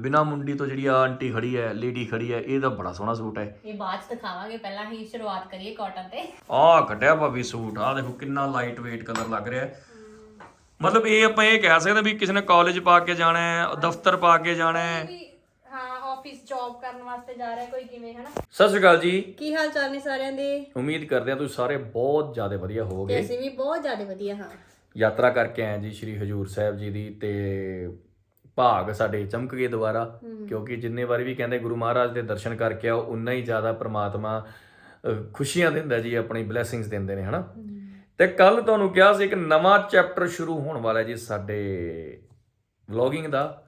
ਬਿਨਾ ਮੁੰਡੀ ਤੋਂ ਜਿਹੜੀ ਆ ਆਂਟੀ ਖੜੀ ਹੈ ਲੇਡੀ ਖੜੀ ਹੈ ਇਹ ਤਾਂ ਬੜਾ ਸੋਹਣਾ ਸੂਟ ਹੈ ਇਹ ਬਾਅਦ ਚ ਦਿਖਾਵਾਂਗੇ ਪਹਿਲਾਂ ਹੀ ਸ਼ੁਰੂਆਤ ਕਰੀਏ ਕਾਟਨ ਤੇ। ਆਹ ਕੱਢਿਆ ਭਾਬੀ ਸੂਟ ਆਹ ਦੇਖੋ ਕਿੰਨਾ ਲਾਈਟ weight ਕਲਰ ਲੱਗ ਰਿਹਾ ਹੈ ਮਤਲਬ ਇਹ ਆਪਾਂ ਇਹ ਕਹਿ ਸਕਦੇ ਵੀ ਕਿਸੇ ਨੇ ਕਾਲਜ ਪਾ ਕੇ ਜਾਣਾ ਹੈ ਦਫ਼ਤਰ ਪਾ ਕੇ ਜਾਣਾ ਹੈ ਵੀ ਹਾਂ ਆਫਿਸ ਜੌਬ ਕਰਨ ਵਾਸਤੇ ਜਾ ਰਿਹਾ ਕੋਈ ਕਿਵੇਂ ਹਨਾ? ਸਤਿ ਸ਼੍ਰੀ ਅਕਾਲ ਜੀ। ਕੀ ਹਾਲ ਚਾਲ ਨੇ ਸਾਰਿਆਂ ਦੇ? ਉਮੀਦ ਕਰਦੇ ਹਾਂ ਤੁਸੀਂ ਸਾਰੇ ਬਹੁਤ ਜ਼ਿਆਦਾ ਵਧੀਆ ਹੋਵੋਗੇ। ਅਸੀਂ ਵੀ ਬਹੁਤ ਜ਼ਿਆਦਾ ਵਧੀਆ ਹਾਂ। ਯਾਤਰਾ ਕਰਕੇ ਆਏ ਜੀ ਸ੍ਰੀ ਹਜੂਰ ਸਾਹਿਬ ਜੀ ਦੀ ਤੇ ਭਾਗ ਸਾਡੇ ਚਮਕ ਗਏ ਦੁਬਾਰਾ ਕਿਉਂਕਿ ਜਿੰਨੇ ਵਾਰੀ ਵੀ ਕਹਿੰਦੇ ਗੁਰੂ ਮਹਾਰਾਜ ਦੇ ਦਰਸ਼ਨ ਕਰਕੇ ਆਓ ਉਨਾ ਹੀ ਜ਼ਿਆਦਾ ਪ੍ਰਮਾਤਮਾ ਖੁਸ਼ੀਆਂ ਦਿੰਦਾ ਜੀ ਆਪਣੀ ਬਲੇਸਿੰਗਸ ਦਿੰਦੇ ਨੇ ਹਨਾ? ਤੇ ਕੱਲ ਤੁਹਾਨੂੰ ਕਿਹਾ ਸੀ ਇੱਕ ਨਵਾਂ ਚੈਪਟਰ ਸ਼ੁਰੂ ਹੋਣ ਵਾਲਾ ਜੀ ਸਾਡੇ ਵਲੌਗਿੰਗ ਦਾ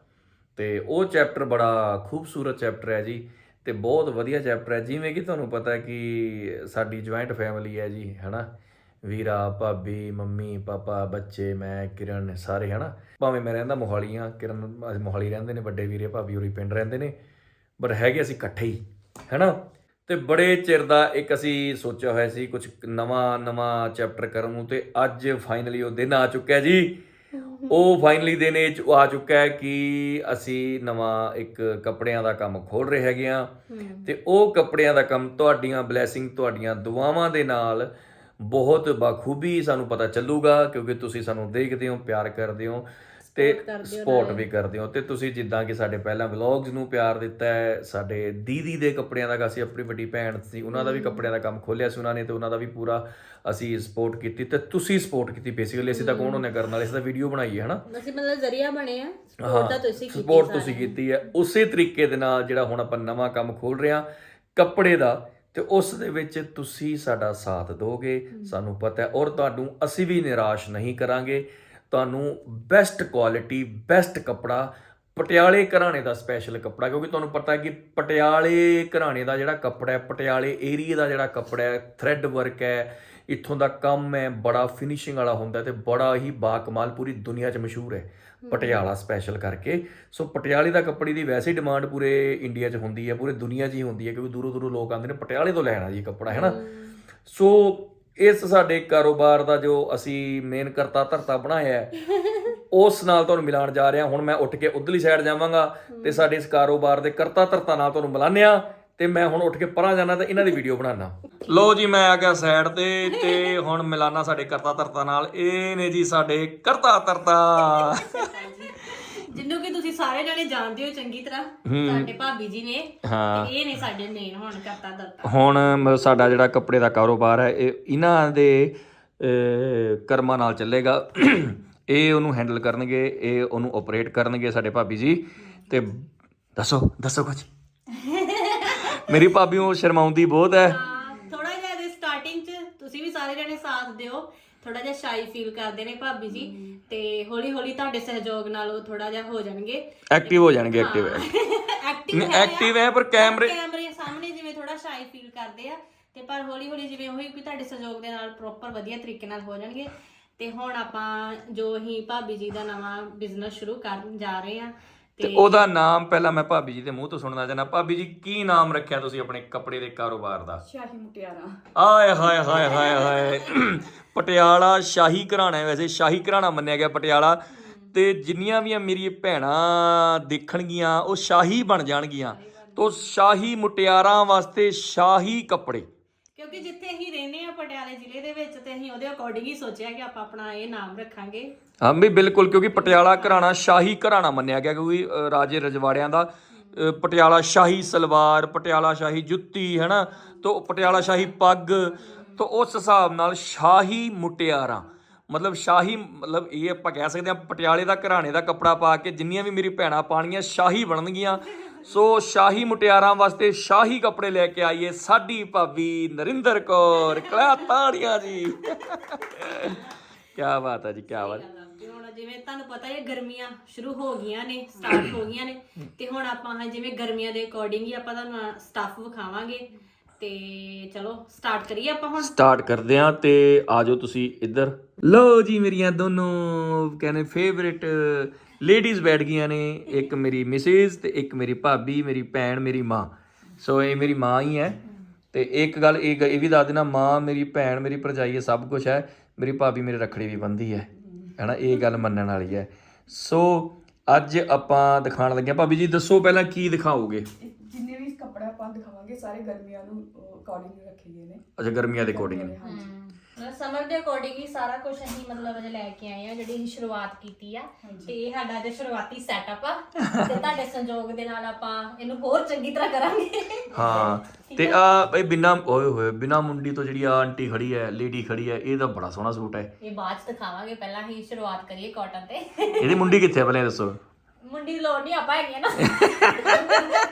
ਤੇ ਉਹ ਚੈਪਟਰ ਬੜਾ ਖੂਬਸੂਰਤ ਚੈਪਟਰ ਹੈ ਜੀ ਤੇ ਬਹੁਤ ਵਧੀਆ ਚੈਪਟਰ ਹੈ। ਜਿਵੇਂ ਕਿ ਤੁਹਾਨੂੰ ਪਤਾ ਹੈ ਕਿ ਸਾਡੀ ਜੁਆਇੰਟ ਫੈਮਿਲੀ ਹੈ ਜੀ ਹਨਾ? ਵੀਰਾ ਭਾਬੀ ਮੰਮੀ ਪਾਪਾ ਬੱਚੇ ਮੈਂ ਕਿਰਨ ਸਾਰੇ ਹਨਾ? ਭਾਵੇਂ ਮੈਂ ਰਹਿੰਦਾ ਮੋਹਾਲੀ ਆ ਕਿਰਨ ਮੋਹਾਲੀ ਰਹਿੰਦੇ ਨੇ ਵੱਡੇ ਵੀਰੇ ਭਾਬੀ ਹੋਰੀ ਪਿੰਡ ਰਹਿੰਦੇ ਨੇ ਬਟ ਹੈਗੇ ਅਸੀਂ ਇਕੱਠੇ ਹੀ ਹੈਨਾ? ਤੇ ਬੜੇ ਚਿਰ ਦਾ ਇੱਕ ਅਸੀਂ ਸੋਚਿਆ ਹੋਇਆ ਸੀ ਕੁਝ ਨਵਾਂ ਨਵਾਂ ਚੈਪਟਰ ਕਰਨ ਨੂੰ ਤੇ ਅੱਜ ਫਾਈਨਲੀ ਉਹ ਦਿਨ ਆ ਚੁੱਕਾ ਹੈ ਜੀ। ਉਹ ਫਾਈਨਲੀ ਦਿਨ ਇਹ ਆ ਚੁੱਕਾ ਹੈ ਕਿ ਅਸੀਂ ਨਵਾਂ ਇੱਕ ਕੱਪੜਿਆਂ ਦਾ ਕੰਮ ਖੋਲ ਰਹੇ ਹੈਗੇ ਆ ਤੇ ਉਹ ਕੱਪੜਿਆਂ ਦਾ ਕੰਮ ਤੁਹਾਡੀਆਂ ਬਲੇਸਿੰਗ ਤੁਹਾਡੀਆਂ ਦੁਆਵਾਂ ਦੇ ਨਾਲ ਬਹੁਤ ਬਖੂਬੀ ਸਾਨੂੰ ਪਤਾ ਚੱਲੂਗਾ ਕਿਉਂਕਿ ਤੁਸੀਂ ਸਾਨੂੰ ਦੇਖਦੇ ਹੋ ਪਿਆਰ ਕਰਦੇ ਹੋ ਤੇ ਸਪੋਰਟ ਵੀ ਕਰਦੇ ਹੋ। ਤੇ ਤੁਸੀਂ ਜਿੱਦਾਂ ਕਿ ਸਾਡੇ ਪਹਿਲਾਂ ਵਲੌਗਸ ਨੂੰ ਪਿਆਰ ਦਿੱਤਾ ਹੈ ਸਾਡੇ ਦੀਦੀ ਦੇ ਕੱਪੜਿਆਂ ਦਾ ਅਸੀਂ ਆਪਣੀ ਵੱਡੀ ਭੈਣ ਸੀ ਉਹਨਾਂ ਦਾ ਵੀ ਕੱਪੜਿਆਂ ਦਾ ਕੰਮ ਖੋਲਿਆ ਸੀ ਉਹਨਾਂ ਨੇ ਤੇ ਉਹਨਾਂ ਦਾ ਵੀ ਪੂਰਾ ਅਸੀਂ ਸਪੋਰਟ ਕੀਤੀ ਤੇ ਤੁਸੀਂ ਸਪੋਰਟ ਕੀਤੀ ਬੇਸਿਕਲੀ ਅਸੀਂ ਤਾਂ ਕੌਣ ਹੁੰਨੇ ਕਰਨ ਵਾਲੇ ਅਸੀਂ ਤਾਂ ਵੀਡੀਓ ਬਣਾਈ ਹੈ ਹਨਾ? ਅਸੀਂ ਮਤਲਬ ਜ਼ਰੀਆ ਬਣੇ ਆ ਸਪੋਰਟ ਤਾਂ ਤੁਸੀਂ ਕੀਤੀ ਸਪੋਰਟ ਤੁਸੀਂ ਕੀਤੀ ਹੈ। ਉਸੇ ਤਰੀਕੇ ਦੇ ਨਾਲ ਜਿਹੜਾ ਹੁਣ ਆਪਾਂ ਨਵਾਂ ਕੰਮ ਖੋਲ ਰਹੇ ਹਾਂ ਕੱਪੜੇ ਦਾ ਤੇ ਉਸ ਦੇ ਵਿੱਚ ਤੁਸੀਂ ਸਾਡਾ ਸਾਥ ਦੋਗੇ। ਸਾਨੂੰ ਪਤਾ ਹੈ ਔਰ ਤੁਹਾਨੂੰ ਅਸੀਂ ਵੀ ਨਿਰਾਸ਼ ਨਹੀਂ ਕਰਾਂਗੇ। ਤੁਹਾਨੂੰ ਬੈਸਟ ਕੁਆਲਿਟੀ ਬੈਸਟ ਕੱਪੜਾ ਪਟਿਆਲੇ ਘਰਾਣੇ ਦਾ ਸਪੈਸ਼ਲ ਕੱਪੜਾ ਕਿਉਂਕਿ ਤੁਹਾਨੂੰ ਪਤਾ ਹੈ ਕਿ ਪਟਿਆਲੇ ਘਰਾਣੇ ਦਾ ਜਿਹੜਾ ਕੱਪੜਾ ਹੈ ਪਟਿਆਲੇ ਏਰੀਆ ਦਾ ਜਿਹੜਾ ਕੱਪੜਾ ਹੈ ਥ੍ਰੈਡ ਵਰਕ ਹੈ ਇੱਥੋਂ ਦਾ ਕੰਮ ਹੈ ਬੜਾ ਫਿਨਿਸ਼ਿੰਗ ਵਾਲਾ ਹੁੰਦਾ ਤੇ ਬੜਾ ਹੀ ਬਾਕਮਾਲ ਪੂਰੀ ਦੁਨੀਆ 'ਚ ਮਸ਼ਹੂਰ ਹੈ। ਪਟਿਆਲਾ ਸਪੈਸ਼ਲ ਕਰਕੇ। ਸੋ ਪਟਿਆਲੇ ਦਾ ਕੱਪੜੇ ਦੀ ਵੈਸੇ ਡਿਮਾਂਡ ਪੂਰੇ ਇੰਡੀਆ 'ਚ ਹੁੰਦੀ ਹੈ ਪੂਰੇ ਦੁਨੀਆ 'ਚ ਹੀ ਹੁੰਦੀ ਹੈ ਕਿਉਂਕਿ ਦੂਰੋਂ ਦੂਰੋਂ ਲੋਕ ਆਉਂਦੇ ਨੇ ਪਟਿਆਲੇ ਤੋਂ ਲੈਣਾ ਜੀ ਕੱਪੜਾ ਹੈ। ਨਾ ਸੋ ਇਸ ਸਾਡੇ ਕਾਰੋਬਾਰ ਦਾ ਜੋ ਅਸੀਂ ਮੇਨ ਕਰਤਾ ਧਰਤਾ ਬਣਾਇਆ ਹੈ ਉਸ ਨਾਲ ਤੁਹਾਨੂੰ ਮਿਲਾਉਣ ਜਾ ਰਿਹਾ। ਹੁਣ ਮੈਂ ਉੱਠ ਕੇ ਉਧਰਲੀ ਸਾਈਡ ਜਾਵਾਂਗਾ ਤੇ ਸਾਡੇ ਇਸ ਕਾਰੋਬਾਰ ਦੇ ਕਰਤਾ ਧਰਤਾ ਨਾਲ ਤੁਹਾਨੂੰ ਮਿਲਾਨਿਆ। ਤੇ ਮੈਂ ਹੁਣ ਉੱਠ ਕੇ ਪਰਾਂ ਜਾਣਾ ਤੇ ਇਹਨਾਂ ਦੀ ਵੀਡੀਓ ਬਣਾਉਣਾ। ਲੋ ਜੀ ਮੈਂ ਆ ਗਿਆ ਸਾਈਡ ਤੇ ਤੇ ਹੁਣ ਮਿਲਾਨਾ ਸਾਡੇ ਕਰਤਾ ਧਰਤਾ ਨਾਲ। ਇਹ ਨੇ ਜੀ ਸਾਡੇ ਕਰਤਾ ਧਰਤਾ। ਜਿੰਨੂੰ ਕਿ ਤੁਸੀਂ ਸਾਰੇ ਜਣੇ ਜਾਣਦੇ ਹੋ ਚੰਗੀ ਤਰ੍ਹਾਂ ਸਾਡੇ ਭਾਬੀ ਜੀ ਨੇ ਹਾਂ। ਤੇ ਇਹ ਨੇ ਸਾਡੇ ਮੇਨ ਹੁਣ ਕਰਤਾ ਦਰਤਾ ਹੁਣ ਮਤਲਬ ਸਾਡਾ ਜਿਹੜਾ ਕੱਪੜੇ ਦਾ ਕਾਰੋਬਾਰ ਹੈ ਇਹ ਇਹਨਾਂ ਦੇ ਅਹ, ਕਰਮਾਂ ਨਾਲ ਚੱਲੇਗਾ। ਇਹ ਉਹਨੂੰ ਹੈਂਡਲ ਕਰਨਗੇ ਇਹ ਉਹਨੂੰ ਆਪਰੇਟ ਕਰਨਗੇ ਸਾਡੇ ਭਾਬੀ ਜੀ। ਤੇ ਦੱਸੋ ਦੱਸੋ ਕੁਝ ਮੇਰੀ ਭਾਬੀ ਉਹ ਸ਼ਰਮਾਉਂਦੀ ਬਹੁਤ ਹੈ। ਥੋੜਾ ਜਿਹਾ ਦੇ ਸਟਾਰਟਿੰਗ 'ਚ ਤੁਸੀਂ ਵੀ ਸਾਰੇ ਜਣੇ ਸਾਥ ਦਿਓ। ਥੋੜਾ ਜਿਹਾ ਸ਼ਾਈ ਫੀਲ ਕਰਦੇ ਨੇ ਭਾਬੀ ਜੀ। ਤੇ ਹੌਲੀ ਹੌਲੀ ਤੁਹਾਡੇ ਸਹਿਯੋਗ ਨਾਲ ਉਹ ਥੋੜਾ ਜਿਹਾ ਹੋ ਜਾਣਗੇ। ਐਕਟਿਵ ਹੋ ਜਾਣਗੇ ਐਕਟਿਵ ਹੈ। ਐਕਟਿਵ ਐਕਟਿਵ ਹੈ ਪਰ ਕੈਮਰੇ ਕੈਮਰੇ ਸਾਹਮਣੇ ਜਿਵੇਂ ਥੋੜਾ ਸ਼ਾਈ ਫੀਲ ਕਰਦੇ ਆ। ਤੇ ਪਰ ਹੌਲੀ ਹੌਲੀ ਜਿਵੇਂ ਉਹੀ ਵੀ ਤੁਹਾਡੇ ਸਹਿਯੋਗ ਦੇ ਨਾਲ ਪ੍ਰੋਪਰ ਵਧੀਆ ਤਰੀਕੇ ਨਾਲ ਹੋ ਜਾਣਗੇ। ਤੇ ਹੁਣ ਆਪਾਂ ਜੋ ਹੀ ਭਾਬੀ ਜੀ ਦਾ ਨਵਾਂ ਬਿਜ਼ਨਸ ਸ਼ੁਰੂ ਕਰਨ ਜਾ ਰਹੇ ਆ ਤੇ ਉਹਦਾ ਨਾਮ ਪਹਿਲਾਂ ਮੈਂ ਭਾਬੀ ਜੀ ਦੇ ਮੂੰਹ ਤੋਂ ਸੁਣਨਾ ਚਾਹਨਾ ਭਾਬੀ ਜੀ ਕੀ ਨਾਮ ਰੱਖਿਆ ਤੁਸੀਂ ਆਪਣੇ ਕੱਪੜੇ ਦੇ ਕਾਰੋਬਾਰ ਦਾ? ਸ਼ਾਹੀ ਮੁਟਿਆਰਾ। ਆਏ ਹਾਏ ਹਾਏ ਹਾਏ ਹਾਏ। ਪਟਿਆਲਾ ਸ਼ਾਹੀ ਘਰਾਣਾ ਹੈ ਵੈਸੇ ਸ਼ਾਹੀ ਘਰਾਣਾ ਮੰਨਿਆ ਗਿਆ ਪਟਿਆਲਾ। ਤੇ ਜਿੰਨੀਆਂ ਵੀ ਮੇਰੀ ਭੈਣਾਂ ਦੇਖਣਗੀਆਂ ਉਹ ਸ਼ਾਹੀ ਬਣ ਜਾਣਗੀਆਂ। ਤੋ ਸ਼ਾਹੀ ਮੁਟਿਆਰਾਂ ਵਾਸਤੇ ਸ਼ਾਹੀ ਕੱਪੜੇ। ਕਿਉਂਕਿ ਜਿੱਥੇ ਅਸੀਂ ਰਹਿੰਦੇ ਆ ਪਟਿਆਲੇ ਜ਼ਿਲ੍ਹੇ ਦੇ ਵਿੱਚ ਤੇ ਅਸੀਂ ਉਹਦੇ ਅਕੋਰਡਿੰਗ ਹੀ ਸੋਚਿਆ ਕਿ ਆਪਾਂ ਆਪਣਾ ਇਹ ਨਾਮ ਰੱਖਾਂਗੇ। ਹਾਂ ਵੀ ਬਿਲਕੁਲ ਕਿਉਂਕਿ ਪਟਿਆਲਾ ਘਰਾਣਾ ਸ਼ਾਹੀ ਘਰਾਣਾ ਮੰਨਿਆ ਗਿਆ ਕਿਉਂਕਿ ਅ, ਰਾਜੇ ਰਜਵਾੜਿਆਂ ਦਾ ਅ, ਪਟਿਆਲਾ ਸ਼ਾਹੀ ਸਲਵਾਰ ਪਟਿਆਲਾ ਸ਼ਾਹੀ ਜੁੱਤੀ ਹੈਨਾ? ਤੋ ਪਟਿਆਲਾ ਸ਼ਾਹੀ ਪੱਗ ਤੋਂ ਉਸ ਹਿਸਾਬ ਨਾਲ ਸ਼ਾਹੀ ਮੁਟਿਆਰਾਂ। ਮਤਲਬ ਸ਼ਾਹੀ, ਮਤਲਬ ਇਹ ਆਪਾਂ ਕਹਿ ਸਕਦੇ ਹਾਂ ਪਟਿਆਲੇ ਦਾ ਘਰਾਣੇ ਦਾ ਕੱਪੜਾ ਪਾ ਕੇ ਜਿੰਨੀਆਂ ਵੀ ਮੇਰੀ ਭੈਣਾਂ ਪਾਣੀਆਂ ਸ਼ਾਹੀ ਬਣਨਗੀਆਂ। ਸੋ ਸ਼ਾਹੀ ਮੁਟਿਆਰਾਂ ਵਾਸਤੇ ਸ਼ਾਹੀ ਕੱਪੜੇ ਲੈ ਕੇ ਆਈਏ ਸਾਡੀ ਭਾਬੀ ਨਰਿੰਦਰ ਕੌਰ। ਕਲਾ ਤਾੜੀਆਂ ਜੀ। ਕੀ ਬਾਤ ਹੈ ਜੀ ਕੀ ਬਾਤ। ਹੁਣ ਜਿਵੇਂ ਤੁਹਾਨੂੰ ਪਤਾ ਹੈ ਗਰਮੀਆਂ ਸ਼ੁਰੂ ਹੋ ਗਈਆਂ ਨੇ ਸਟਾਰਟ ਹੋ ਗਈਆਂ ਨੇ। ਤੇ ਹੁਣ ਆਪਾਂ ਹਾਂ ਜਿਵੇਂ ਗਰਮੀਆਂ ਦੇ ਅਕੋਰਡਿੰਗ ਹੀ ਆਪਾਂ ਤੁਹਾਨੂੰ ਸਟੱਫ ਵਿਖਾਵਾਂਗੇ। ਤੇ ਚਲੋ ਸਟਾਰਟ ਕਰੀਏ ਆਪਾਂ ਹੁਣ? ਸਟਾਰਟ ਕਰਦੇ ਆ ਤੇ ਆਜੋ ਤੁਸੀਂ ਇੱਧਰ। ਲਓ ਜੀ ਮੇਰੀਆਂ ਦੋਨੋਂ, ਕਹਿੰਦੇ ਫੇਵਰਿਟ ਲੇਡੀਜ਼ ਬੈਠ ਗਈਆਂ ਨੇ। ਇੱਕ ਮੇਰੀ ਮਿਸਿਸ ਤੇ ਇੱਕ ਮੇਰੀ ਭਾਬੀ, ਮੇਰੀ ਭੈਣ, ਮੇਰੀ ਮਾਂ। ਸੋ ਇਹ ਮੇਰੀ ਮਾਂ ਹੀ ਹੈ। ਤੇ ਇੱਕ ਗੱਲ ਇਹ ਗ- ਇਹ ਵੀ ਦੱਸ ਦੇਣਾ ਮਾਂ, ਮੇਰੀ ਭੈਣ, ਮੇਰੀ ਭਰਜਾਈ ਹੈ ਸਭ ਕੁਝ ਹੈ। ਮੇਰੀ ਭਾਬੀ, ਮੇਰੇ ਰੱਖੜੀ ਵੀ ਬੰਦੀ ਹੈ। ਹੈਨਾ, ਇਹ ਗੱਲ ਮੰਨਣ ਵਾਲੀ ਹੈ। ਸੋ ਅੱਜ ਆਪਾਂ ਦਿਖਾਉਣ ਲੱਗੇ ਹਾਂ। ਭਾਬੀ ਜੀ, ਦੱਸੋ ਪਹਿਲਾਂ ਕੀ ਦਿਖਾਓਗੇ? ਜਿੰਨੇ ਵੀ ਕੱਪੜੇ ਆਪਾਂ ਦਿਖਾਵਾਂਗੇ ਸਾਰੇ ਗਰਮੀਆਂ ਨੂੰ ਅਕੋਰਡਿੰਗ ਰੱਖੇ ਗਏ ਨੇ। ਅੱਛਾ ਗਰਮੀਆਂ ਦੇ ਅਕੋਰਡਿੰਗ ਨੇ। ਹਾਂਜੀ। ਮਤਲਬ ਸਮਰ ਦੇ ਅਕੋਰਡਿੰਗ ਹੀ ਸਾਰਾ ਕੁਝ ਅਸੀਂ ਮਤਲਬ ਅਜੇ ਲੈ ਕੇ ਆਏ ਆ ਜਿਹੜੀ ਅਸੀਂ ਸ਼ੁਰੂਆਤ ਕੀਤੀ ਆ। ਤੇ ਇਹ ਸਾਡਾ ਅੱਜ ਸ਼ੁਰੂਆਤੀ ਸੈਟਅਪ ਆ। ਤੇ ਤੁਹਾਡੇ ਸੰਯੋਗ ਦੇ ਨਾਲ ਆਪਾਂ ਇਹਨੂੰ ਹੋਰ ਚੰਗੀ ਤਰ੍ਹਾਂ ਕਰਾਂਗੇ। ਹਾਂ। ਤੇ ਆ? ਇਹ ਬਿਨਾ ਓਏ ਹੋਏ ਬਿਨਾ ਮੁੰਡੀ ਤੋਂ ਜਿਹੜੀ ਆ ਆਂਟੀ ਖੜੀ ਹੈ ਲੇਡੀ ਖੜੀ ਹੈ ਇਹ ਤਾਂ ਬੜਾ ਸੋਹਣਾ ਸੂਟ ਹੈ ਇਹ ਬਾਅਦ ਚ ਦਿਖਾਵਾਂਗੇ ਪਹਿਲਾਂ ਹੀ ਸ਼ੁਰੂਆਤ ਕਰੀਏ ਕਾਟਨ ਤੇ। ਇਹਦੀ ਮੁੰਡੀ ਕਿੱਥੇ ਪਹਿਲਾਂ ਇਹ ਦੱਸੋ। ਮੁੰਡੀ ਲੋੜ ਨਹੀਂ ਆਪਾਂ ਹੈਗੇ ਨਾ।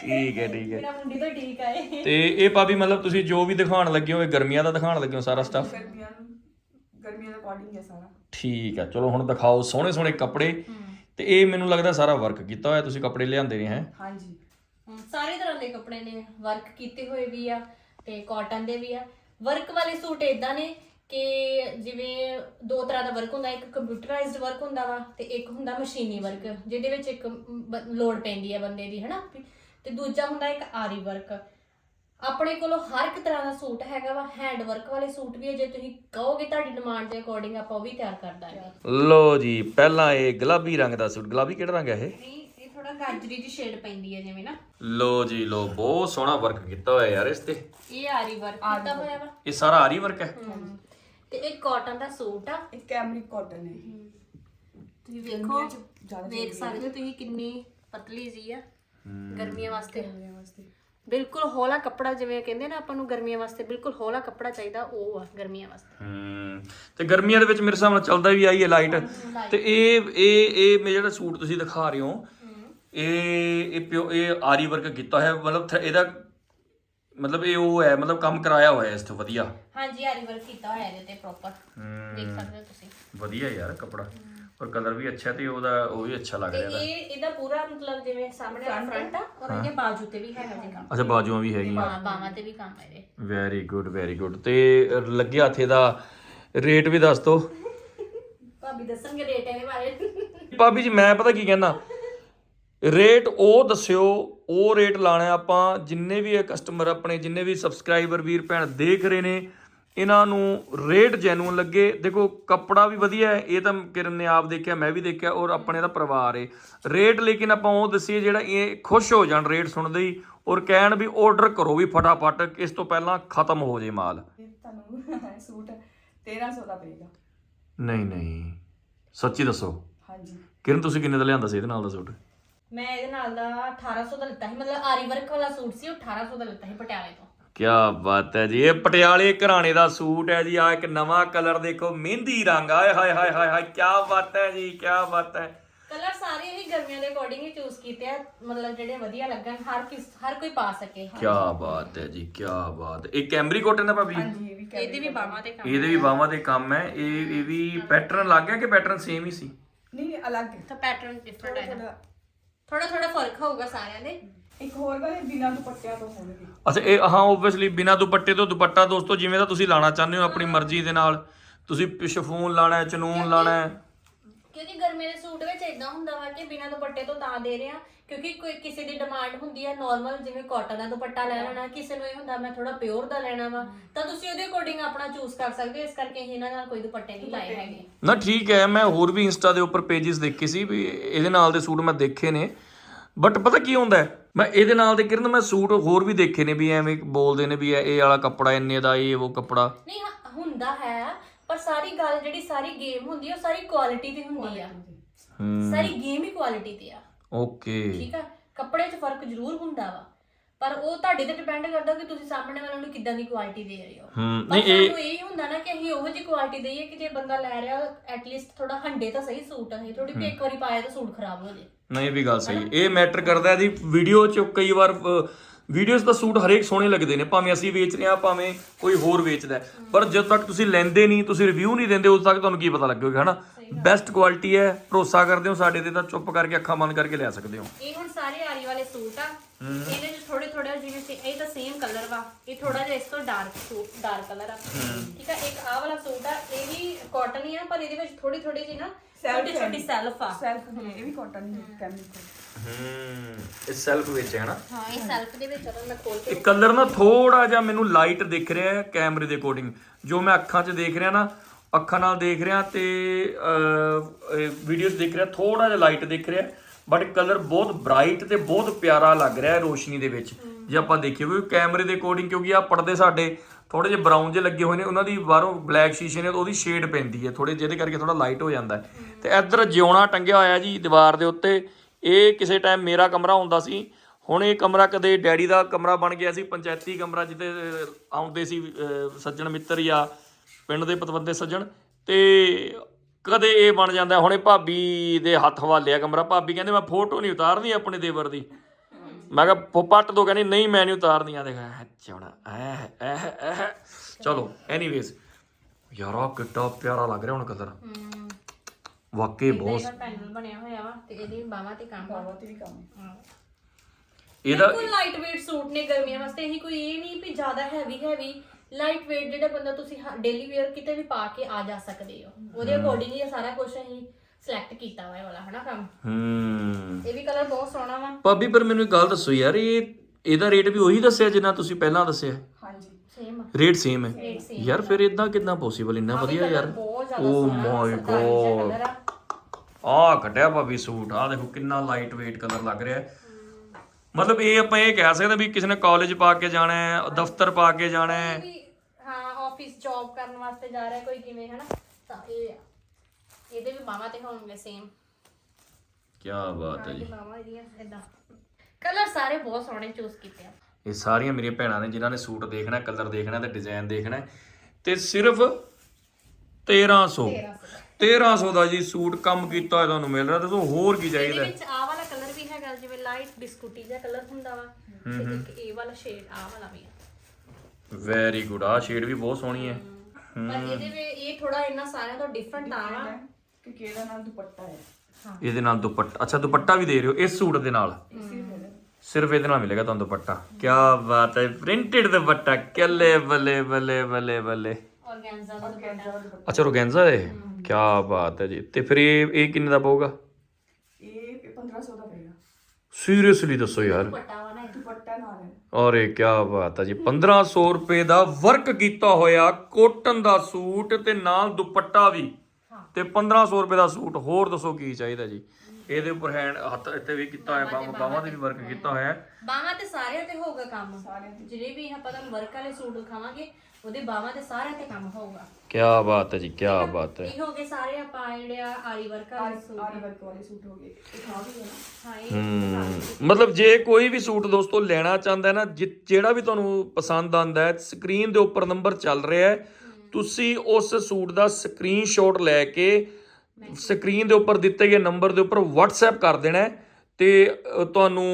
ਠੀਕ ਹੈ ਠੀਕ ਹੈ। ਮੇਰਾ ਮੁੰਡੀ ਤੋਂ ਠੀਕ ਇਹ। ਤੇ ਇਹ ਭਾਬੀ ਮਤਲਬ ਤੁਸੀਂ ਜੋ ਵੀ ਦਿਖਾਉਣ ਲੱਗੇ ਹੋ ਇਹ ਗਰਮੀਆਂ ਦਾ ਦਿਖਾਉਣ ਲੱਗੇ ਹੋ ਸਾਰਾ ਸਟੱਫ ਗਰਮੀਆਂ ਨੂੰ ਗਰਮੀਆਂ ਦਾ ਅਕੋਰਡਿੰਗ ਹੈ ਸਾਰਾ। ਠੀਕ ਹੈ ਚਲੋ ਹੁਣ ਦਿਖਾਓ ਸੋਹਣੇ ਸੋਹਣੇ ਕੱਪੜੇ। ਤੇ ਇਹ ਮੈਨੂੰ ਲੱਗਦਾ ਸਾਰਾ ਵਰਕ ਕੀਤਾ ਹੋਇਆ ਤੁਸੀਂ ਕੱਪੜੇ ਲਿਆਂਦੇ ਨੇ ਹੈ? ਹਾਂਜੀ। ਹਮ, ਸਾਰੇ ਤਰ੍ਹਾਂ ਦੇ ਕੱਪੜੇ ਨੇ ਵਰਕ ਕੀਤੇ ਹੋਏ ਵੀ ਆ ਤੇ ਕਾਟਨ ਦੇ ਵੀ ਆ। ਵਰਕ ਵਾਲੇ ਸੂਟ ਇਦਾਂ ਨੇ ਕਿ ਜਿਵੇਂ ਦੋ ਤਰ੍ਹਾਂ ਦਾ ਵਰਕ ਹੁੰਦਾ ਇੱਕ ਕੰਪਿਊਟਰਾਈਜ਼ਡ ਵਰਕ ਹੁੰਦਾ ਵਾ ਤੇ ਇੱਕ ਹੁੰਦਾ ਮਸ਼ੀਨੀ ਵਰਕ ਜਿਹਦੇ ਵਿੱਚ ਇੱਕ ਲੋੜ ਪੈਂਦੀ ਹੈ ਬੰਦੇ ਦੀ ਹਨਾ? ਤੇ ਦੂਜਾ ਹੁੰਦਾ ਇੱਕ ਆਰੀ ਵਰਕ ਆਪਣੇ ਕੋਲੋਂ ਹਰ ਇੱਕ ਤਰ੍ਹਾਂ ਦਾ ਸੂਟ ਹੈਗਾ ਵਾ ਹੈਂਡ ਵਰਕ ਵਾਲੇ ਸੂਟ ਵੀ ਆ ਜੇ ਤੁਸੀਂ ਕਹੋਗੇ ਤੁਹਾਡੀ ਡਿਮਾਂਡ ਦੇ ਅਕੋਰਡਿੰਗ ਆਪਾਂ ਉਹ ਵੀ ਤਿਆਰ ਕਰ ਦਾਂਗੇ। ਲੋ ਜੀ ਪਹਿਲਾਂ ਇਹ ਗੁਲਾਬੀ ਰੰਗ ਦਾ ਸੂਟ ਗੁਲਾਬੀ ਕਿਹੜਾ ਰੰਗ ਹੈ ਇਹ? ਨਹੀਂ ਇਹ ਥੋੜਾ ਗਾਜਰੀ ਜਿਹੀ ਸ਼ੇਡ ਪੈਂਦੀ ਹੈ ਜਿਵੇਂ ਨਾ। ਲੋ ਜੀ ਲੋ ਬਹੁਤ ਸੋਹਣਾ ਵਰਕ ਕੀਤਾ ਹੋਇਆ ਯਾਰ ਇਸ ਤੇ। ਇਹ ਆਰੀ ਵਰਕ ਕੀਤਾ ਹੋਇਆ ਵਾ। ਇਹ ਸਾਰਾ ਆਰੀ ਵਰਕ ਹੈ। ਤੇ ਇਹ ਕਾਟਨ ਦਾ ਸੂਟ ਆ। ਇਹ ਕੈਮਰਿਕ ਕਾਟਨ ਹੈ ਤੁਸੀਂ ਵੇਖੋ ਗਰਮੀਆਂ 'ਚ ਜ਼ਿਆਦਾ ਵੇਖ ਸਕਦੇ ਹੋ ਤੁਸੀਂ ਕਿੰਨੀ ਪਤਲੀ ਜੀ ਆ ਗਰਮੀਆਂ ਵਾਸਤੇ। ਗਰਮੀਆਂ ਵਾਸਤੇ। ਬਿਲਕੁਲ ਹੌਲਾ ਕੱਪੜਾ ਜਿਵੇਂ ਕਹਿੰਦੇ ਨਾ ਆਪਾਂ ਨੂੰ ਗਰਮੀਆਂ ਵਾਸਤੇ ਬਿਲਕੁਲ ਹੌਲਾ ਕੱਪੜਾ ਚਾਹੀਦਾ ਉਹ ਆ ਗਰਮੀਆਂ ਵਾਸਤੇ। ਹੂੰ। ਤੇ ਗਰਮੀਆਂ ਦੇ ਵਿੱਚ ਮੇਰੇ ਹਿਸਾਬ ਨਾਲ ਚੱਲਦਾ ਵੀ ਆਈ ਹੈ ਲਾਈਟ ਤੇ ਇਹ ਇਹ ਇਹ ਮੈਂ ਜਿਹੜਾ ਸੂਟ ਤੁਸੀਂ ਦਿਖਾ ਰਹੇ ਹੋ ਇਹ ਇਹ ਪਿਓ ਇਹ ਆਰੀ ਵਰਕ ਕੀਤਾ ਹੈ ਮਤਲਬ ਥ- ਇਹਦਾ ਮਤਲਬ ਇਹ ਉਹ ਹੈ ਮਤਲਬ ਕੰਮ ਕਰਾਇਆ ਹੋਇਆ ਇਸ ਤੋਂ ਵਧੀਆ। ਹਾਂਜੀ ਆਰੀ ਵਰਕ ਕੀਤਾ ਹੋਇਆ ਇਹਦੇ ਤੇ ਪ੍ਰੋਪਰ ਦੇਖ ਸਕਦੇ ਹੋ ਤੁਸੀਂ। ਵਧੀਆ ਯਾਰ ਕਪੜਾ। ਔਰ ਕਲਰ ਵੀ ਅੱਛਾ ਤੇ ਉਹਦਾ ਉਹ ਵੀ ਅੱਛਾ ਲੱਗ ਤੇ ਰਿਹਾ ਇਹ ਇਹਦਾ ਪੂਰਾ ਮਤਲਬ ਜਿਵੇਂ ਸਾਹਮਣੇ ਵਾਲਾ ਫਰੰਟ ਆ ਔਰ ਇਹਦੇ ਬਾਜੂ ਤੇ ਵੀ ਹੈਗਾ ਜੀ ਕੰਮ। ਅੱਛਾ ਬਾਜੂਆਂ ਵੀ ਹੈਗੀਆਂ। ਬਾਹਾਂ ਬਾਹਾਂ ਤੇ ਵੀ ਕੰਮ ਹੈ ਇਹਦੇ। ਵੈਰੀ ਗੁੱਡ ਵੈਰੀ ਗੁੱਡ ਤੇ ਲੱਗਿਆ ਹੱਥੇ ਦਾ ਰੇਟ ਵੀ ਦੱਸ ਦੋ। ਭਾਬੀ ਦੱਸਣਗੇ ਰੇਟ ਇਹਦੇ ਬਾਰੇ। ਭਾਬੀ ਜੀ ਮੈਂ ਪਤਾ ਕੀ ਕਹਿੰਦਾ? ਰੇਟ ਉਹ ਦੱਸਿਓ ਉਹ ਰੇਟ ਲਾਣਾ ਆਪਾਂ ਜਿੰਨੇ ਵੀ ਇਹ ਕਸਟਮਰ ਆਪਣੇ ਜਿੰਨੇ ਵੀ ਸਬਸਕ੍ਰਾਈਬਰ ਵੀਰ ਭੈਣ ਦੇਖ ਰਹੇ ਨੇ ਇਹਨਾਂ ਨੂੰ ਰੇਟ ਜੈਨੂਨ ਲੱਗੇ। ਦੇਖੋ ਕੱਪੜਾ ਵੀ ਵਧੀਆ ਹੈ। ਇਹ ਤਾਂ ਕਿਰਨ ਨੇ ਆਪ ਦੇਖਿਆ ਮੈਂ ਵੀ ਦੇਖਿਆ ਔਰ ਆਪਣੇ ਦਾ ਪਰਿਵਾਰ ਹੈ ਰੇਟ ਲੇਕਿਨ ਆਪਾਂ ਉਹ ਦੱਸੀਏ ਜਿਹੜਾ ਇਹ ਖੁਸ਼ ਹੋ ਜਾਣ ਰੇਟ ਸੁਣਦੇ ਹੀ ਔਰ ਕਹਿਣ ਵੀ ਆਰਡਰ ਕਰੋ ਵੀ ਫਟਾਫਟ ਇਸ ਤੋਂ ਪਹਿਲਾਂ ਖਤਮ ਹੋ ਜੇ ਮਾਲ। ਇਹ ਤੁਹਾਨੂੰ ਸੂਟ 1300 ਦਾ ਪਏਗਾ। ਨਹੀਂ ਨਹੀਂ। ਸੱਚੀ ਦੱਸੋ। ਹਾਂਜੀ। ਕਿਰਨ ਤੁਸੀਂ ਕਿੰਨੇ ਦਾ ਲਿਆਂਦਾ ਸੀ ਇਹਦੇ ਨਾਲ ਦਾ ਸੂਟ? ਮੈਂ ਇਹਦੇ ਨਾਲ ਦਾ 1800 ਦਾ ਲਿੱਤਾ ਸੀ ਮਤਲਬ ਆਰੀ ਵਰਕ ਵਾਲਾ ਸੂਟ ਸੀ ਉਹ 1800 ਦਾ ਲਿੱਤਾ ਸੀ ਪਟਿਆਲੇ ਤੋਂ। ਕਿਆ ਬਾਤ ਹੈ ਜੀ ਇਹ ਪਟਿਆਲੇ ਘਰਾਣੇ ਦਾ ਸੂਟ ਹੈ ਜੀ ਆ ਇੱਕ ਨਵਾਂ ਕਲਰ ਦੇਖੋ ਮਹਿੰਦੀ ਰੰਗ ਆਏ ਹਾਏ ਹਾਏ ਹਾਏ ਹਾਏ ਕਿਆ ਬਾਤ ਹੈ ਜੀ ਕਿਆ ਬਾਤ ਹੈ। ਕਲਰ ਸਾਰੇ ਹੀ ਗਰਮੀਆਂ ਦੇ ਅਕੋਰਡਿੰਗ ਹੀ ਚੂਜ਼ ਕੀਤੇ ਆ ਮਤਲਬ ਜਿਹੜੇ ਵਧੀਆ ਲੱਗਣ ਹਰ ਕਿਸ ਹਰ ਕੋਈ ਪਾ ਸਕੇ। ਕਿਆ ਬਾਤ ਹੈ ਜੀ ਕਿਆ ਬਾਤ ਇਹ ਕੈਮਰੀ ਕੋਟਨ ਦਾ ਭਾਬੀ? ਹਾਂਜੀ ਇਹ ਵੀ ਇਹਦੇ ਵੀ ਬਾਹਾਂ ਤੇ ਕੰਮ ਇਹਦੇ ਵੀ ਬਾਹਾਂ ਦੇ ਕੰਮ ਹੈ ਇਹ ਇਹ ਵੀ ਪੈਟਰਨ ਲੱਗ ਗਿਆ ਕਿ ਪੈਟਰਨ ਸੇਮ ਹੀ ਸੀ? ਨਹੀਂ ਨਹੀਂ ਅਲੱਗ ਹੈ। ਤਾਂ ਪੈਟਰਨ ਡਿਫਰੈਂਟ ਹੈ ਥੋੜਾ ਥੋੜਾ ਥੋੜਾ ਫ਼ਰਕ ਹੋਊਗਾ ਸਾਰਿਆਂ ਦੇ। ਇੱਕ ਹੋਰ ਗੱਲ ਇਹ ਬਿਨਾਂ ਦੁਪੱਟਿਆਂ ਤੋਂ ਹੋਣਗੇ ਅੱਛਾ ਇਹ ਹਾਂ ਓਬਵੀਅਸਲੀ ਬਿਨਾ ਦੁਪੱਟੇ ਤੋਂ ਦੁਪੱਟਾ ਦੋਸਤੋ ਜਿਵੇਂ ਦਾ ਤੁਸੀਂ ਲਾਣਾ ਚਾਹੁੰਦੇ ਹੋ ਆਪਣੀ ਮਰਜ਼ੀ ਦੇ ਨਾਲ। ਤੁਸੀਂ ਸ਼ਫੂਨ ਲਾਣਾ ਹੈ ਚਨੂਨ ਲਾਣਾ ਹੈ। ਕਿਉਂਕਿ ਗਰਮੀਆਂ ਦੇ ਸੂਟ ਵਿੱਚ ਇਦਾਂ ਹੁੰਦਾ ਵਾ ਕਿ ਬਿਨਾਂ ਦੁਪੱਟੇ ਤੋਂ ਤਾਂ ਦੇ ਰਹੇ ਆ ਕਿਉਂਕਿ ਕੋਈ ਕਿਸੇ ਦੀ ਡਿਮਾਂਡ ਹੁੰਦੀ ਆ ਨਾਰਮਲ ਜਿਵੇਂ ਕਾਟਨ ਦਾ ਦੁਪੱਟਾ ਲੈ ਲੈਣਾ ਕਿਸੇ ਨੂੰ ਇਹ ਹੁੰਦਾ ਮੈਂ ਥੋੜਾ ਪਿਓਰ ਦਾ ਲੈਣਾ ਵਾ। ਤਾਂ ਤੁਸੀਂ ਉਹਦੇ ਅਕੋਰਡਿੰਗ ਆਪਣਾ ਚੂਜ਼ ਕਰ ਸਕਦੇ ਹੋ ਇਸ ਕਰਕੇ ਅਸੀਂ ਇਹਨਾਂ ਨਾਲ ਕੋਈ ਦੁਪੱਟੇ ਨਹੀਂ ਲਾਏ ਹੈਗੇ। ਨਾ ਠੀਕ ਹੈ ਮੈਂ ਹੋਰ ਵੀ ਇੰਸਟਾ ਦੇ ਉੱਪਰ ਪੇजेस ਦੇਖੇ ਸੀ ਵੀ ਇਹਦੇ ਨਾਲ ਦੇ ਸੂਟ ਮੈਂ ਦੇਖੇ ਨੇ। ਬਟ ਪਤਾ ਕੀ ਹੁੰਦਾ ਹੈ? ਮੈਂ ਇਹਦੇ ਨਾਲ ਦੇ ਕਿਰਨ ਮੈਂ ਸੂਟ ਹੋਰ ਵੀ ਦੇਖੇ ਨੇ ਵੀ ਐਵੇਂ ਬੋਲਦੇ ਨੇ ਵੀ ਇਹ ਇਹ ਵਾਲਾ ਕੱਪੜਾ ਇੰਨੇ ਦਾ ਇਹ ਉਹ ਕੱਪੜਾ। ਨਹੀਂ ਹਾਂ, ਹੁੰਦਾ ਹੈ ਪਰ ਸਾਰੀ ਗੱਲ ਜਿਹੜੀ ਸਾਰੀ ਗੇਮ ਹੁੰਦੀ ਆ ਉਹ ਸਾਰੀ ਕੁਆਲਿਟੀ ਤੇ ਹੁੰਦੀ ਆ। ਹੂੰ। ਸਾਰੀ ਗੇਮ ਹੀ ਕੁਆਲਿਟੀ ਤੇ ਆ। ਓਕੇ ਠੀਕ ਆ? ਕੱਪੜੇ 'ਚ ਫ਼ਰਕ ਜ਼ਰੂਰ ਹੁੰਦਾ ਵਾ। ਪਰ ਉਹ ਤੁਹਾਡੇ ਤੇ ਡਿਪੈਂਡ ਕਰਦਾ ਕਿ ਤੁਸੀਂ ਸਾਹਮਣੇ ਵਾਲੇ ਨੂੰ ਕਿੱਦਾਂ ਦੀ ਕੁਆਲਿਟੀ ਦੇ ਰਹੇ ਹੋ। ਹੂੰ ਨਹੀਂ ਇਹ ਇਹ ਹੁੰਦਾ ਨਾ ਕਿ ਅਸੀਂ ਉਹੋ ਜਿਹੀ ਕੁਆਲਿਟੀ ਦਈਏ ਕਿ ਜੇ ਬੰਦਾ ਲੈ ਰਿਹਾ ਐਟਲੀਸਟ ਥੋੜਾ ਹੰਡੇ ਤਾਂ ਸਹੀ ਸੂਟ ਹੈ। ਥੋੜੀ ਇੱਕ ਵਾਰੀ ਪਾਇਆ ਤਾਂ ਸੂਟ ਖਰਾਬ ਹੋ ਜੇ। ਨਹੀਂ ਇਹ ਵੀ ਗੱਲ ਸਹੀ। ਇਹ ਮੈਟਰ ਕਰਦਾ ਇਹਦੀ ਵੀਡੀਓ 'ਚ ਕਈ ਵਾਰ ਵੀਡੀਓਜ਼ ਦਾ ਸੂਟ ਹਰੇਕ ਸੋਹਣੇ ਲੱਗਦੇ ਨੇ ਭਾਵੇਂ ਅਸੀਂ ਵੇਚ ਰਹੇ ਹਾਂ ਭਾਵੇਂ ਕੋਈ ਹੋਰ ਵੇਚਦਾ। ਪਰ ਜਦ ਤੱਕ ਤੁਸੀਂ ਲੈਂਦੇ ਨਹੀਂ ਤੁਸੀਂ ਰਿਵਿਊ ਨਹੀਂ ਦਿੰਦੇ ਉਦੋਂ ਤੱਕ ਤੁਹਾਨੂੰ ਕੀ ਪਤਾ ਲੱਗੇਗਾ ਹਨਾ? ਬੈਸਟ ਕੁਆਲਿਟੀ ਹੈ ਭਰੋਸਾ ਕਰਦੇ ਹੋ ਸਾਡੇ ਤੇ ਤਾਂ ਚੁੱਪ ਕਰਕੇ ਅੱਖਾਂ ਬੰਦ ਕਰਕੇ ਲੈ ਸਕਦੇ ਹੋ। ਇਹ ਹੁਣ ਸਾਰੇ ਆਰੀ ਵਾਲੇ ਸੂਟ ਆ ਇਹਦੇ ਚ ਥੋੜੇ ਥੋੜੇ ਜਿਵੇਂ ਸੇ- ਇਹ ਤਾਂ ਸੇਮ ਕਲਰ ਵਾ। ਇਹ ਥੋੜਾ ਜਿਹਾ ਇਸ ਤੋਂ ਡਾਰਕ ਸੂਟ ਡਾਰਕ ਕਲਰ ਆ। ਠੀਕ ਆ ਇੱਕ ਆਹ ਵਾਲਾ ਸੂਟ ਆ ਇਹ ਵੀ ਕਾਟਨ ਹੀ ਆ ਪਰ ਇਹਦੇ ਵਿੱਚ ਥੋੜੀ ਥੋੜੀ ਜਿਹੀ ਨਾ ਛੋਟੀ ਛੋਟੀ ਸੈਲਫ ਆ। ਸੈਲਫ ਇਹ ਵੀ ਕਾਟਨ ਦੀ ਕੈਮਰਿਕ ਹੂੰ ਇਹ ਸੈਲਫ ਵਿੱਚ ਹੈ ਨਾ? ਹਾਂ ਇਹ ਸੈਲਫ ਦੇ ਵਿੱਚ ਅਗਰ ਮੈਂ ਖੋਲ ਕੇ ਇਹ ਕਲਰ ਨਾ ਥੋੜਾ ਜਿਹਾ ਮੈਨੂੰ ਲਾਈਟ ਦਿਖ ਰਿਹਾ ਹੈ ਕੈਮਰੇ ਦੇ ਅਕੋਰਡਿੰਗ ਜੋ ਮੈਂ ਅੱਖਾਂ 'ਚ ਦੇਖ ਰਿਹਾ ਨਾ ਅੱਖਾਂ ਨਾਲ ਦੇਖ ਰਿਹਾ ਤੇ ਵੀਡੀਓ ਦੇਖ ਰਿਹਾ ਥੋੜਾ ਜਿਹਾ ਲਾਈਟ ਦਿਖ ਰਿਹਾ। ਬਟ ਕਲਰ ਬਹੁਤ ਬ੍ਰਾਈਟ ਤੇ ਬਹੁਤ ਪਿਆਰਾ ਲੱਗ ਰਿਹਾ ਹੈ ਰੋਸ਼ਨੀ ਦੇ ਵਿੱਚ। ਜੇ ਆਪਾਂ ਦੇਖੀਏ ਕਿਉਂਕਿ ਕੈਮਰੇ ਦੇ ਅਕੋਰਡਿੰਗ ਕਿਉਂਕਿ ਆ ਪਰਦੇ ਸਾਡੇ ਥੋੜੇ ਜਿਹੇ ਬਰਾਊਨ ਜਿਹੇ ਲੱਗੇ ਹੋਏ ਨੇ, ਉਹਨਾਂ ਦੀ ਬਾਹਰੋਂ ਬਲੈਕ ਸ਼ੀਸ਼ੇ ਨੇ, ਉਹਦੀ ਸ਼ੇਡ ਪੈਂਦੀ ਹੈ। ਥੋੜੇ ਜਿਹਦੇ ਕਰਕੇ ਥੋੜਾ ਲਾਈਟ ਹੋ ਜਾਂਦਾ ਹੈ। ਤੇ ਇੱਧਰ ਜਿਉਣਾ ਟੰਗਿਆ ਹੋਇਆ ਜੀ ਦੀਵਾਰ ਦੇ ਉੱਤੇ, ਇਹ ਕਿਸੇ ਟਾਈਮ ਮੇਰਾ ਕਮਰਾ ਹੁੰਦਾ ਸੀ। ਹੁਣ ਇਹ ਕਮਰਾ ਕਦੇ ਡੈਡੀ ਦਾ ਕਮਰਾ ਬਣ ਗਿਆ ਸੀ, ਪੰਚਾਇਤੀ ਕਮਰਾ ਜਿੱਤੇ ਆਉਂਦੇ ਸੀ ਸੱਜਣ ਮਿੱਤਰ ਜਾਂ ਪਿੰਡ ਦੇ ਪਤਵੰਤੇ ਸੱਜਣ। ਤੇ ਕਦੇ ਇਹ ਬਣ ਜਾਂਦਾ ਹੁਣੇ ਭਾਬੀ ਦੇ ਹੱਥ ਹਵਾਲਿਆ ਕਮਰਾ ਭਾਬੀ ਕਹਿੰਦੇ ਮੈਂ ਫੋਟੋ ਨਹੀਂ ਉਤਾਰਨੀ ਆਪਣੇ ਦੇਵਰ ਦੀ। ਮੈਂ ਕਿਹਾ ਪ- ਪੱਟ ਦੋ ਕਹਿੰਦੀ ਨਹੀਂ ਮੈਂ ਨਹੀਂ ਉਤਾਰਨੀ। ਆ ਦੇਖ ਐ ਚੌੜਾ ਐ ਐ ਐ ਚਲੋ ਐਨੀਵੇਜ਼ ਯਾਰ ਆਹ ਕਿੱਡਾ ਪਿਆਰਾ ਲੱਗ ਰਿਹਾ ਹੁਣ ਕਲਰ। ਹੂੰ। ਵਾਕਈ ਬਹੁਤ ਪੈਨਲ ਬਣਿਆ ਹੋਇਆ ਵਾ ਤੇ ਇਹਦੀ ਬਾਹਾਂ ਤੇ ਕੰਮ ਆ। ਬਹੁਤ ਹੀ ਕੰਮ ਹੈ। ਇਹਦਾ ਬਿਲਕੁਲ ਲਾਈਟ weight ਸੂਟ ਨੇ ਗਰਮੀਆਂ ਵਾਸਤੇ ਇਹੀ ਕੋਈ ਇਹ ਨਹੀਂ ਵੀ ਜ਼ਿਆਦਾ ਹੈਵੀ ਹੈਵੀ ਲਾਈਟ weight ਜਿਹੜਾ ਬੰਦਾ ਤੁਸੀਂ ਡੇਲੀ ਵੇਅਰ ਕਿਤੇ ਵੀ ਪਾ ਕੇ ਆ ਜਾ ਸਕਦੇ ਹੋ। ਉਹਦੇ ਅਕੋਰਡਿੰਗ ਹੀ ਇਹ ਸਾਰਾ ਕੁਝ ਅਸੀਂ ਸਿਲੈਕਟ ਕੀਤਾ ਹੋਇਆ ਵਾਲਾ ਹਨਾ ਕੰਮ? ਹੂੰ ਇਹ ਵੀ ਕਲਰ ਬਹੁਤ ਸੋਹਣਾ ਵਾ। ਭਾਬੀ ਪਰ ਮੈਨੂੰ ਇੱਕ ਗੱਲ ਦੱਸੋ ਯਾਰ ਇਹ ਇਹਦਾ ਰੇਟ ਵੀ ਉਹੀ ਦੱਸਿਆ ਜਿੰਨਾ ਤੁਸੀਂ ਪਹਿਲਾਂ ਦੱਸਿਆ? ਹਾਂਜੀ। ਸੇਮ ਰੇਟ ਸੇਮ ਹੈ। ਰੇਟ ਸੇਮ ਯਾਰ ਫਿਰ ਇਦਾਂ ਕਿਦਾਂ ਪੋਸੀਬਲ ਇੰਨਾ ਵਧੀਆ ਯਾਰ? ਬਹੁਤ ਜ਼ਿਆਦਾ ਓ ਮਾਈ ਸਰਕਾਰੀ ਜਿਹਾ ਗੋਡ colour ਆ। ਆਹ ਕੱਢਿਆ ਭਾਬੀ ਸੂਟ ਆਹ ਦੇਖੋ ਕਿੰਨਾ ਲਾਈਟ weight ਕਲਰ ਲੱਗ ਰਿਹਾ। ਹੈ ਮਤਲਬ ਇਹ ਆਪਾਂ ਇਹ ਕਹਿ ਸਕਦੇ ਵੀ ਕਿਸੇ ਨੇ ਕਾਲਜ ਪਾ ਕੇ ਜਾਣਾ ਹੈ ਦਫ਼ਤਰ ਪਾ ਕੇ ਜਾਣਾ ਹੈ। ਵੀ ਹਾਂ ਆਫਿਸ ਜੌਬ ਕਰਨ ਵਾਸਤੇ ਜਾ ਰਿਹਾ ਕੋਈ ਕਿਵੇਂ ਹਨਾ? ਤਾਂ ਇਹ ਆ। ਇਹਦੇ ਵੀ ਬਾਹਾਂ ਤੇ ਹੋਣਗੇ ਸੇਮ ਕੀ ਬਾਤ ਹੈ ਜੀ। ਬਾਹਾਂ ਇਹਦੀਆਂ ਇਦਾਂ ਕਲਰ ਸਾਰੇ ਬਹੁਤ ਸੋਹਣੇ ਚੂਜ਼ ਕੀਤੇ ਆ। ਇਹ ਸਾਰੀਆਂ ਮੇਰੀਆਂ ਭੈਣਾਂ ਨੇ ਜਿਨ੍ਹਾਂ ਨੇ ਸੂਟ ਦੇਖਣਾ ਕਲਰ ਦੇਖਣਾ ਤੇ ਡਿਜ਼ਾਈਨ ਦੇਖਣਾ ਤੇ ਸਿਰਫ 1300 1300 ਦਾ। ਜੀ ਸੂਟ ਕੰਮ ਕੀਤਾ ਹੋਇਆ ਤੁਹਾਨੂੰ ਮਿਲ ਰਿਹਾ ਤੇ ਤੁਹਾਨੂੰ ਹੋਰ ਕੀ ਚਾਹੀਦਾ ਇਹਦੇ ਹੈ? ਵਿੱਚ ਆਹ ਵਾਲਾ ਕਲਰ ਵੀ ਹੈਗਾ ਜਿਵੇਂ ਲਾਈਟ ਬਿਸਕੁਟੀ ਜਿਹਾ ਕਲਰ ਹੁੰਦਾ ਵਾ ਤੇ ਇੱਕ ਇਹ ਵਾਲਾ ਸ਼ੇਡ ਆਹ ਵਾਲਾ ਵੀ ਆ। ਵੈਰੀ ਗੁੱਡ ਆ ਸ਼ੇਡ ਵੀ ਬਹੁਤ ਸੋਹਣੀ ਹੈ। ਪਰ ਇਹਦੇ ਵਿੱਚ ਇਹ ਥੋੜਾ ਇੰਨਾ ਸਾਰਿਆਂ ਤੋਂ ਡਿਫਰੈਂਟ ਆ ਵਾ। ਕਿ ਕਿਹੜਾ ਨਾਲ ਦੁਪੱਟਾ ਹੈ। ਇਹਦੇ ਨਾਲ ਦੁਪੱਟਾ ਅੱਛਾ ਦੁਪੱਟਾ ਵੀ ਦੇ ਰਹੇ ਹੋ ਇਸ ਸੂਟ ਦੇ ਨਾਲ? ਸਿਰਫ ਇਹਦੇ ਨਾਲ ਮਿਲੇਗਾ ਤੁਹਾਨੂੰ ਦੁਪੱਟਾ। ਕੀ ਬਾਤ ਹੈ ਪ੍ਰਿੰਟਡ ਦੁਪੱਟਾ ਕੱਲੇ ਬੱਲੇ ਬੱਲੇ ਬੱਲੇ ਬੱਲੇ। ਆਰਗੈਂਜ਼ਾ ਦਾ ਦੁਪੱਟਾ। ਕੈਂਸਾ ਦਾ ਦੁਪੱਟਾ। ਅੱਛਾ ਰੋਗੈਂਜ਼ਾ ਹੈ? ਕੀ ਬਾਤ ਹੈ ਜੀ। ਤੇ ਫਿਰ ਇਹ ਇਹ ਕਿੰਨੇ ਦਾ ਪਊਗਾ? ਇਹ 1500 ਦਾ ਪਏਗਾ ਸੀਰੀਅਸਲੀ ਦੱਸੋ ਯਾਰ। ਔਰੇ ਕੀ ਬਾਤ ਹੈ ਜੀ। 1500 ਰੁਪਏ ਦਾ ਵਰਕ ਕੀਤਾ ਹੋਇਆ ਕੋਟਨ ਦਾ ਸੂਟ ਤੇ ਨਾਲ ਦੁਪੱਟਾ ਵੀ। ਤੇ 1500 ਰੁਪਏ ਦਾ ਸੂਟ ਹੋਰ ਦੱਸੋ ਕੀ ਚਾਹੀਦਾ ਜੀ। ਇਹਦੇ ਉੱਪਰ ਹੈਂਡ ਹੱਥ ਇੱਥੇ ਵੀ ਕੀਤਾ ਹੋਇਆ ਬਾਹਾਂ ਬਾਹਾਂ ਤੇ ਵੀ ਵਰਕ ਕੀਤਾ ਹੋਇਆ ਹੈ। ਬਾਹਾਂ ਤੇ ਸਾਰਿਆਂ ਤੇ ਹੋਊਗਾ ਕੰਮ। ਸਾਰਿਆਂ ਤੇ ਜਿਹੜੇ ਵੀ ਆਪਾਂ ਤੁਹਾਨੂੰ ਵਰਕ ਵਾਲੇ ਸੂਟ ਦਿਖਾਵਾਂਗੇ ਉਹਦੇ ਬਾਹਾਂ ਤੇ ਸਾਰਿਆਂ ਤੇ ਕੰਮ ਹੋਊਗਾ। ਕੀ ਬਾਤ ਹੈ ਜੀ ਕੀ ਬਾਤ ਹੈ। ਇਹ ਹੋ ਗਏ ਸਾਰੇ ਆਪਾਂ ਜਿਹੜੇ ਆ ਆਰੀ ਵਰਕ ਵਾਲੇ ਸੂਟ। ਆਰੀ ਵਰਕ ਵਾਲੇ ਸੂਟ ਹੋ ਗਏ। ਇਹ ਖਾ ਵੀ ਨਾ। ਹਾਂ ਇਹ ਮਤਲਬ ਜੇ ਕੋਈ ਵੀ ਸੂਟ ਦੋਸਤੋ ਲੈਣਾ ਚਾਹੁੰਦਾ ਹੈ ਨਾ ਜਿ- ਜਿਹੜਾ ਵੀ ਤੁਹਾਨੂੰ ਪਸੰਦ ਆਂਦਾ ਹੈ ਸਕਰੀਨ ਦੇ ਉੱਪਰ ਨੰਬਰ ਚੱਲ ਰਿਹਾ ਹੈ। ਤੁਸੀਂ ਉਸ ਸੂਟ ਦਾ ਸਕਰੀਨਸ਼ਾਟ ਲੈ ਕੇ ਸਕਰੀਨ ਦੇ ਉੱਪਰ ਦਿੱਤੇ ਗਏ ਨੰਬਰ ਦੇ ਉੱਪਰ WhatsApp ਕਰ ਦੇਣਾ ਹੈ ਤੇ ਤੁਹਾਨੂੰ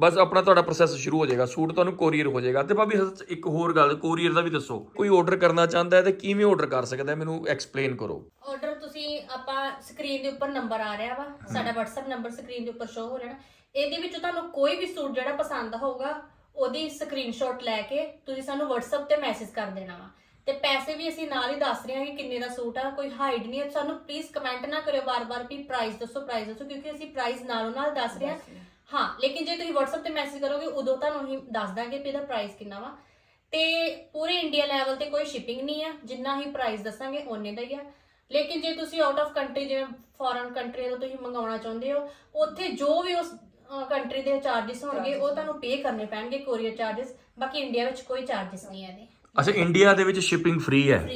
ਬਸ ਆਪਣਾ ਤੁਹਾਡਾ ਪ੍ਰੋਸੈਸ ਸ਼ੁਰੂ ਹੋ ਜਾਏਗਾ। ਸੂਟ ਤੁਹਾਨੂੰ ਕੋਰੀਅਰ ਹੋ ਜਾਏਗਾ। ਤੇ ਭਾਬੀ ਇੱਕ ਹੋਰ ਗੱਲ ਕੋਰੀਅਰ ਦਾ ਵੀ ਦੱਸੋ। ਕੋਈ ਆਰਡਰ ਕਰਨਾ ਚਾਹੁੰਦਾ ਹੈ ਤੇ ਕਿਵੇਂ ਆਰਡਰ ਕਰ ਸਕਦਾ ਹੈ? ਮੈਨੂੰ ਐਕਸਪਲੇਨ ਕਰੋ। ਆਰਡਰ ਤੁਸੀਂ ਆਪਾਂ ਸਕਰੀਨ ਦੇ ਉੱਪਰ ਨੰਬਰ ਆ ਰਿਹਾ ਵਾ। ਸਾਡਾ WhatsApp ਨੰਬਰ ਸਕਰੀਨ ਦੇ ਉੱਪਰ ਸ਼ੋ ਹੋ ਰਿਹਾ ਇਹਦੇ ਵਿੱਚੋਂ ਤੁਹਾਨੂੰ ਕੋਈ ਵੀ ਸੂਟ ਜਿਹੜਾ ਪਸੰਦ ਹੋਊਗਾ ਉਹਦੀ ਸਕਰੀਨਸ਼ਾਟ ਲੈ ਕੇ ਤੁਸੀਂ ਸਾਨੂੰ WhatsApp ਤੇ ਮੈਸੇਜ ਕਰ ਦੇਣਾ ਵਾ। ਤੇ ਪੈਸੇ ਵੀ ਅਸੀਂ ਨਾਲ ਹੀ ਦੱਸ ਰਹੇ ਹਾਂ ਕਿ ਕਿੰਨੇ ਦਾ ਸੂਟ ਆ ਕੋਈ ਹਾਈਡ ਨਹੀਂ ਹੈ। ਸਾਨੂੰ ਪਲੀਜ਼ ਕਮੈਂਟ ਨਾ ਕਰਿਓ ਬਾਰ-ਬਾਰ ਵੀ ਪ੍ਰਾਈਸ ਦੱਸੋ ਪ੍ਰਾਈਸ ਦੱਸੋ ਕਿਉਂਕਿ ਅਸੀਂ ਪ੍ਰਾਈਸ ਨਾਲੋਂ ਨਾਲ ਦੱਸ ਰਹੇ ਹਾਂ। ਹਾਂ। ਲੇਕਿਨ ਜੇ ਤੁਸੀਂ WhatsApp ਤੇ ਮੈਸੇਜ ਕਰੋਗੇ ਉਦੋਂ ਤੁਹਾਨੂੰ ਹੀ ਦੱਸ ਦਾਂਗੇ ਵੀ ਇਹਦਾ ਪ੍ਰਾਈਸ ਕਿੰਨਾ ਵਾ। ਤੇ ਪੂਰੇ ਇੰਡੀਆ ਲੈਵਲ ਤੇ ਕੋਈ ਸ਼ਿਪਿੰਗ ਨਹੀਂ ਆ ਜਿੰਨਾ ਹੀ ਪ੍ਰਾਈਸ ਦੱਸਾਂਗੇ ਓਨੇ ਦਾ ਹੀ ਆ। ਲੇਕਿਨ ਜੇ ਤੁਸੀਂ ਆਊਟ ਆਫ ਕੰਟਰੀ ਜਿਵੇਂ ਫੋਰਨ ਕੰਟਰੀ ਤੋਂ ਤੁਸੀਂ ਮੰਗਾਉਣਾ ਚਾਹੁੰਦੇ ਹੋ ਉੱਥੇ ਜੋ ਵੀ ਉਸ ਕੰਟਰੀ ਦੇ ਚਾਰजेस ਹੋਣਗੇ ਉਹ ਤੁਹਾਨੂੰ ਪੇ ਕਰਨੇ ਪੈਣਗੇ ਕੋਰੀਅਰ ਚਾਰजेस ਬਾਕੀ ਇੰਡੀਆ ਵਿੱਚ ਕੋਈ ਚਾਰजेस ਨਹੀਂ ਹੈ ਇਹਦੇ। ਅਸੀਂ ਇੰਡੀਆ ਦੇ ਵਿੱਚ ਸ਼ਿਪਿੰਗ ਫ੍ਰੀ ਹੈ।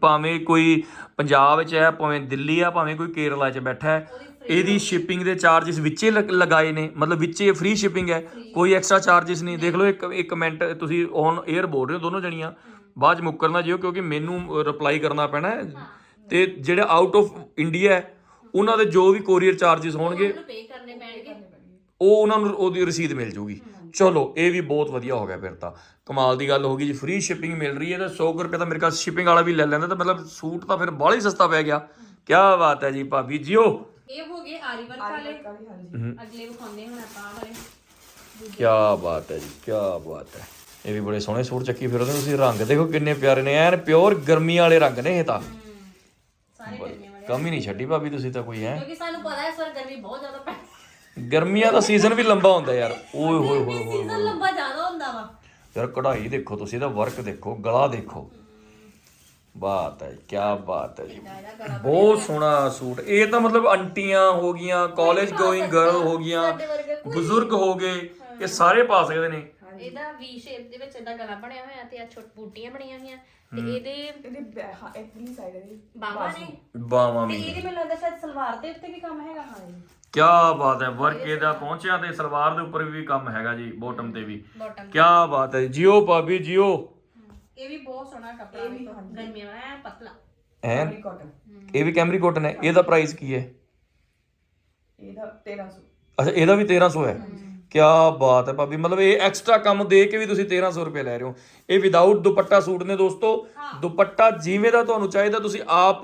ਭਾਵੇਂ ਕੋਈ ਪੰਜਾਬ ਵਿੱਚ ਹੈ ਭਾਵੇਂ ਦਿੱਲੀ ਆ ਭਾਵੇਂ ਕੋਈ ਕੇਰਲਾ 'ਚ ਬੈਠਾ ਹੈ ਇਹਦੀ ਸ਼ਿਪਿੰਗ ਦੇ ਚਾਰजेस ਵਿੱਚੇ ਲਗ- ਲਗਾਏ ਨੇ। ਮਤਲਬ ਵਿੱਚੇ ਫ੍ਰੀ ਸ਼ਿਪਿੰਗ ਹੈ। ਕੋਈ ਐਕਸਟਰਾ ਚਾਰजेस ਨਹੀਂ। ਦੇਖ ਲਓ ਇੱਕ ਇੱਕ ਮਿੰਟ ਤੁਸੀਂ ਔਨ 에ਅਰ ਬੋਲ ਰਹੇ ਹੋ ਦੋਨੋਂ ਜਣੀਆਂ। ਬਾਅਦ 'ਚ ਮੁੱਕਰਨਾ ਜਿਓ ਕਿਉਂਕਿ ਮੈਨੂੰ ਰਿਪਲਾਈ ਕਰਨਾ ਪੈਣਾ ਹੈ। ਤੇ ਜਿਹੜੇ ਆਊਟ ਆਫ ਇੰਡੀਆ ਹੈ ਉਹਨਾਂ ਦੇ ਜੋ ਵੀ ਕੋਰੀਅਰ ਚਾਰजेस ਹੋਣਗੇ ਉਹ ਉਹਨਾਂ ਨੂੰ ਉਹਦੀ ਰਸੀਦ ਮਿਲ ਜੂਗੀ। ਚਲੋ ਇਹ ਵੀ ਬਹੁਤ ਵਧੀਆ ਹੋ ਗਿਆ ਫਿਰ ਤਾਂ। ਕਮਾਲ ਦੀ ਗੱਲ ਹੋ ਗਈ ਜੀ ਫ੍ਰੀ ਸ਼ਿਪਿੰਗ ਮਿਲ ਰਹੀ ਹੈ ਤਾਂ 100 ਕੁ ਰੁਪਏ ਤਾਂ ਮੇਰੇ ਕੋਲ ਸ਼ਿਪਿੰਗ ਵਾਲਾ ਵੀ ਲੈ ਲੈਂਦਾ ਤਾਂ ਮਤਲਬ ਸੂਟ ਤਾਂ ਫਿਰ ਬਾਹਲਾ ਹੀ ਸਸਤਾ ਪੈ ਗਿਆ। ਕੀ ਬਾਤ ਹੈ ਜੀ ਭਾਬੀ ਜੀਓ। ਇਹ ਹੋ ਗਏ ਆਰੀ ਵਰਕ ਵਾਲੇ। ਅਗਲੇ ਵਿਖਾਉਂਦੇ ਹੁਣ ਆਪਾਂ ਵਾਲੇ। ਕੀ ਬਾਤ ਹੈ ਜੀ ਕੀ ਬਾਤ ਹੈ। ਇਹ ਵੀ ਬੜੇ ਸੋਹਣੇ ਸੂਟ ਚੱਕੀ ਫਿਰਦੇ ਤੁਸੀਂ ਰੰਗ ਦੇਖੋ ਕਿੰਨੇ ਪਿਆਰੇ ਨੇ ਐਨ ਪਿਓਰ ਗਰਮੀ ਵਾਲੇ ਰੰਗ ਨੇ ਇਹ ਤਾਂ। ਸਾਰੇ ਗਰਮੀਆਂ ਵਾਲੇ ਕਮ ਹੀ ਨਹੀਂ ਛੱਡੀ ਭਾਬੀ ਤੁਸੀਂ ਤਾਂ ਕੋਈ ਹੈ। ਕਿਉਂਕਿ ਸਾਨੂੰ ਪਤਾ ਹੈ ਇਸ ਵਾਰ ਗਰਮੀ ਬਹੁਤ ਜ਼ਿਆਦਾ ਪੈ ਗਰਮੀਆਂ ਦਾ ਸੀਜ਼ਨ ਵੀ ਲੰਬਾ ਹੁੰਦਾ ਯਾਰ। ਓਏ ਹੋਏ ਹੋਏ ਹੋਏ ਸੀਜ਼ਨ ਲੰਬਾ ਜ਼ਿਆਦਾ ਹੁੰਦਾ ਵਾ। ਯਾਰ ਕਢਾਈ ਦੇਖੋ ਤੁਸੀਂ ਇਹਦਾ ਵਰਕ ਦੇਖੋ ਗਲਾ ਦੇਖੋ। ਬਾਤ ਹੈ ਕੀ ਬਾਤ ਹੈ ਜੀ। ਬਹੁਤ ਸੋਹਣਾ ਸੂਟ। ਇਹ ਤਾਂ ਮਤਲਬ ਆਂਟੀਆਂ ਹੋ ਗਈਆਂ ਕਾਲਜ ਗੋਇੰਗ ਗਰਲ ਹੋ ਗਈਆਂ ਬਜ਼ੁਰਗ ਹੋ ਗਏ ਇਹ ਸਾਰੇ ਪਾ ਸਕਦੇ ਨੇ। ਇਹਦਾ ਵੀ ਸ਼ੇਪ ਦੇ ਵਿੱਚ ਇਹਦਾ ਗਲਾ ਬਣਿਆ ਹੋਇਆ ਤੇ ਆ ਛੋਟ ਬੂਟੀਆਂ ਬਣੀਆਂ ਹੋਈਆਂ ਤੇ ਇਹਦੇ ਇਹਦੇ ਬੈ- ਹਾਂ ਸਾਈਡ ਹੈ ਬਾਹਾਂ ਨੇ? ਬਾਵਾਂ ਤੇ ਵੀ ਇਹਦੇ ਮੈਨੂੰ ਲੱਗਦਾ ਸ਼ਾਇਦ ਸਲਵਾਰ ਦੇ ਉੱਤੇ ਵੀ ਕੰਮ ਹੈਗਾ ਹਾਂ ਕੀ ਬਾਤ ਹੈ ਵਰਕ ਇਹਦਾ ਪਹੁੰਚਿਆ ਤੇ ਸਲਵਾਰ ਦੇ ਉੱਪਰ ਵੀ ਕੰਮ ਹੈਗਾ ਜੀ ਬੋਟਮ ਤੇ ਵੀ। ਬਾਟਮ ਕੀ ਬਾਤ ਹੈ ਜਿਓ ਭਾਬੀ ਜਿਓ। ਇਹ ਵੀ ਬਹੁਤ ਸੋਹਣਾ ਕੱਪੜਾ ਵੀ ਗਰਮੀਆਂ ਵਾਲਾ ਐਨ ਪਤਲਾ। ਹੈ? ਕਾਟਨ ਇਹ ਵੀ ਕੈਮਰੀ ਕੋਟਨ ਹੈ। ਇਹਦਾ ਪ੍ਰਾਈਸ ਕੀ ਹੈ? ਇਹਦਾ 1300 ਅੱਛਾ ਇਹਦਾ ਵੀ 1300 ਹੈ। ਕੀ ਬਾਤ ਹੈ ਭਾਬੀ ਮਤਲਬ ਇਹ ਐਕਸਟਰਾ ਕੰਮ ਦੇ ਕੇ ਵੀ ਤੁਸੀਂ 1300 ਰੁਪਏ ਲੈ ਰਹੇ ਹੋ। ਇਹ ਵਿਦਆਊਟ ਦੁਪੱਟਾ ਸੂਟ ਨੇ ਦੋਸਤੋ ਦੁਪੱਟਾ ਜਿਵੇਂ ਦਾ ਤੁਹਾਨੂੰ ਚਾਹੀਦਾ ਤੁਸੀਂ ਆਪ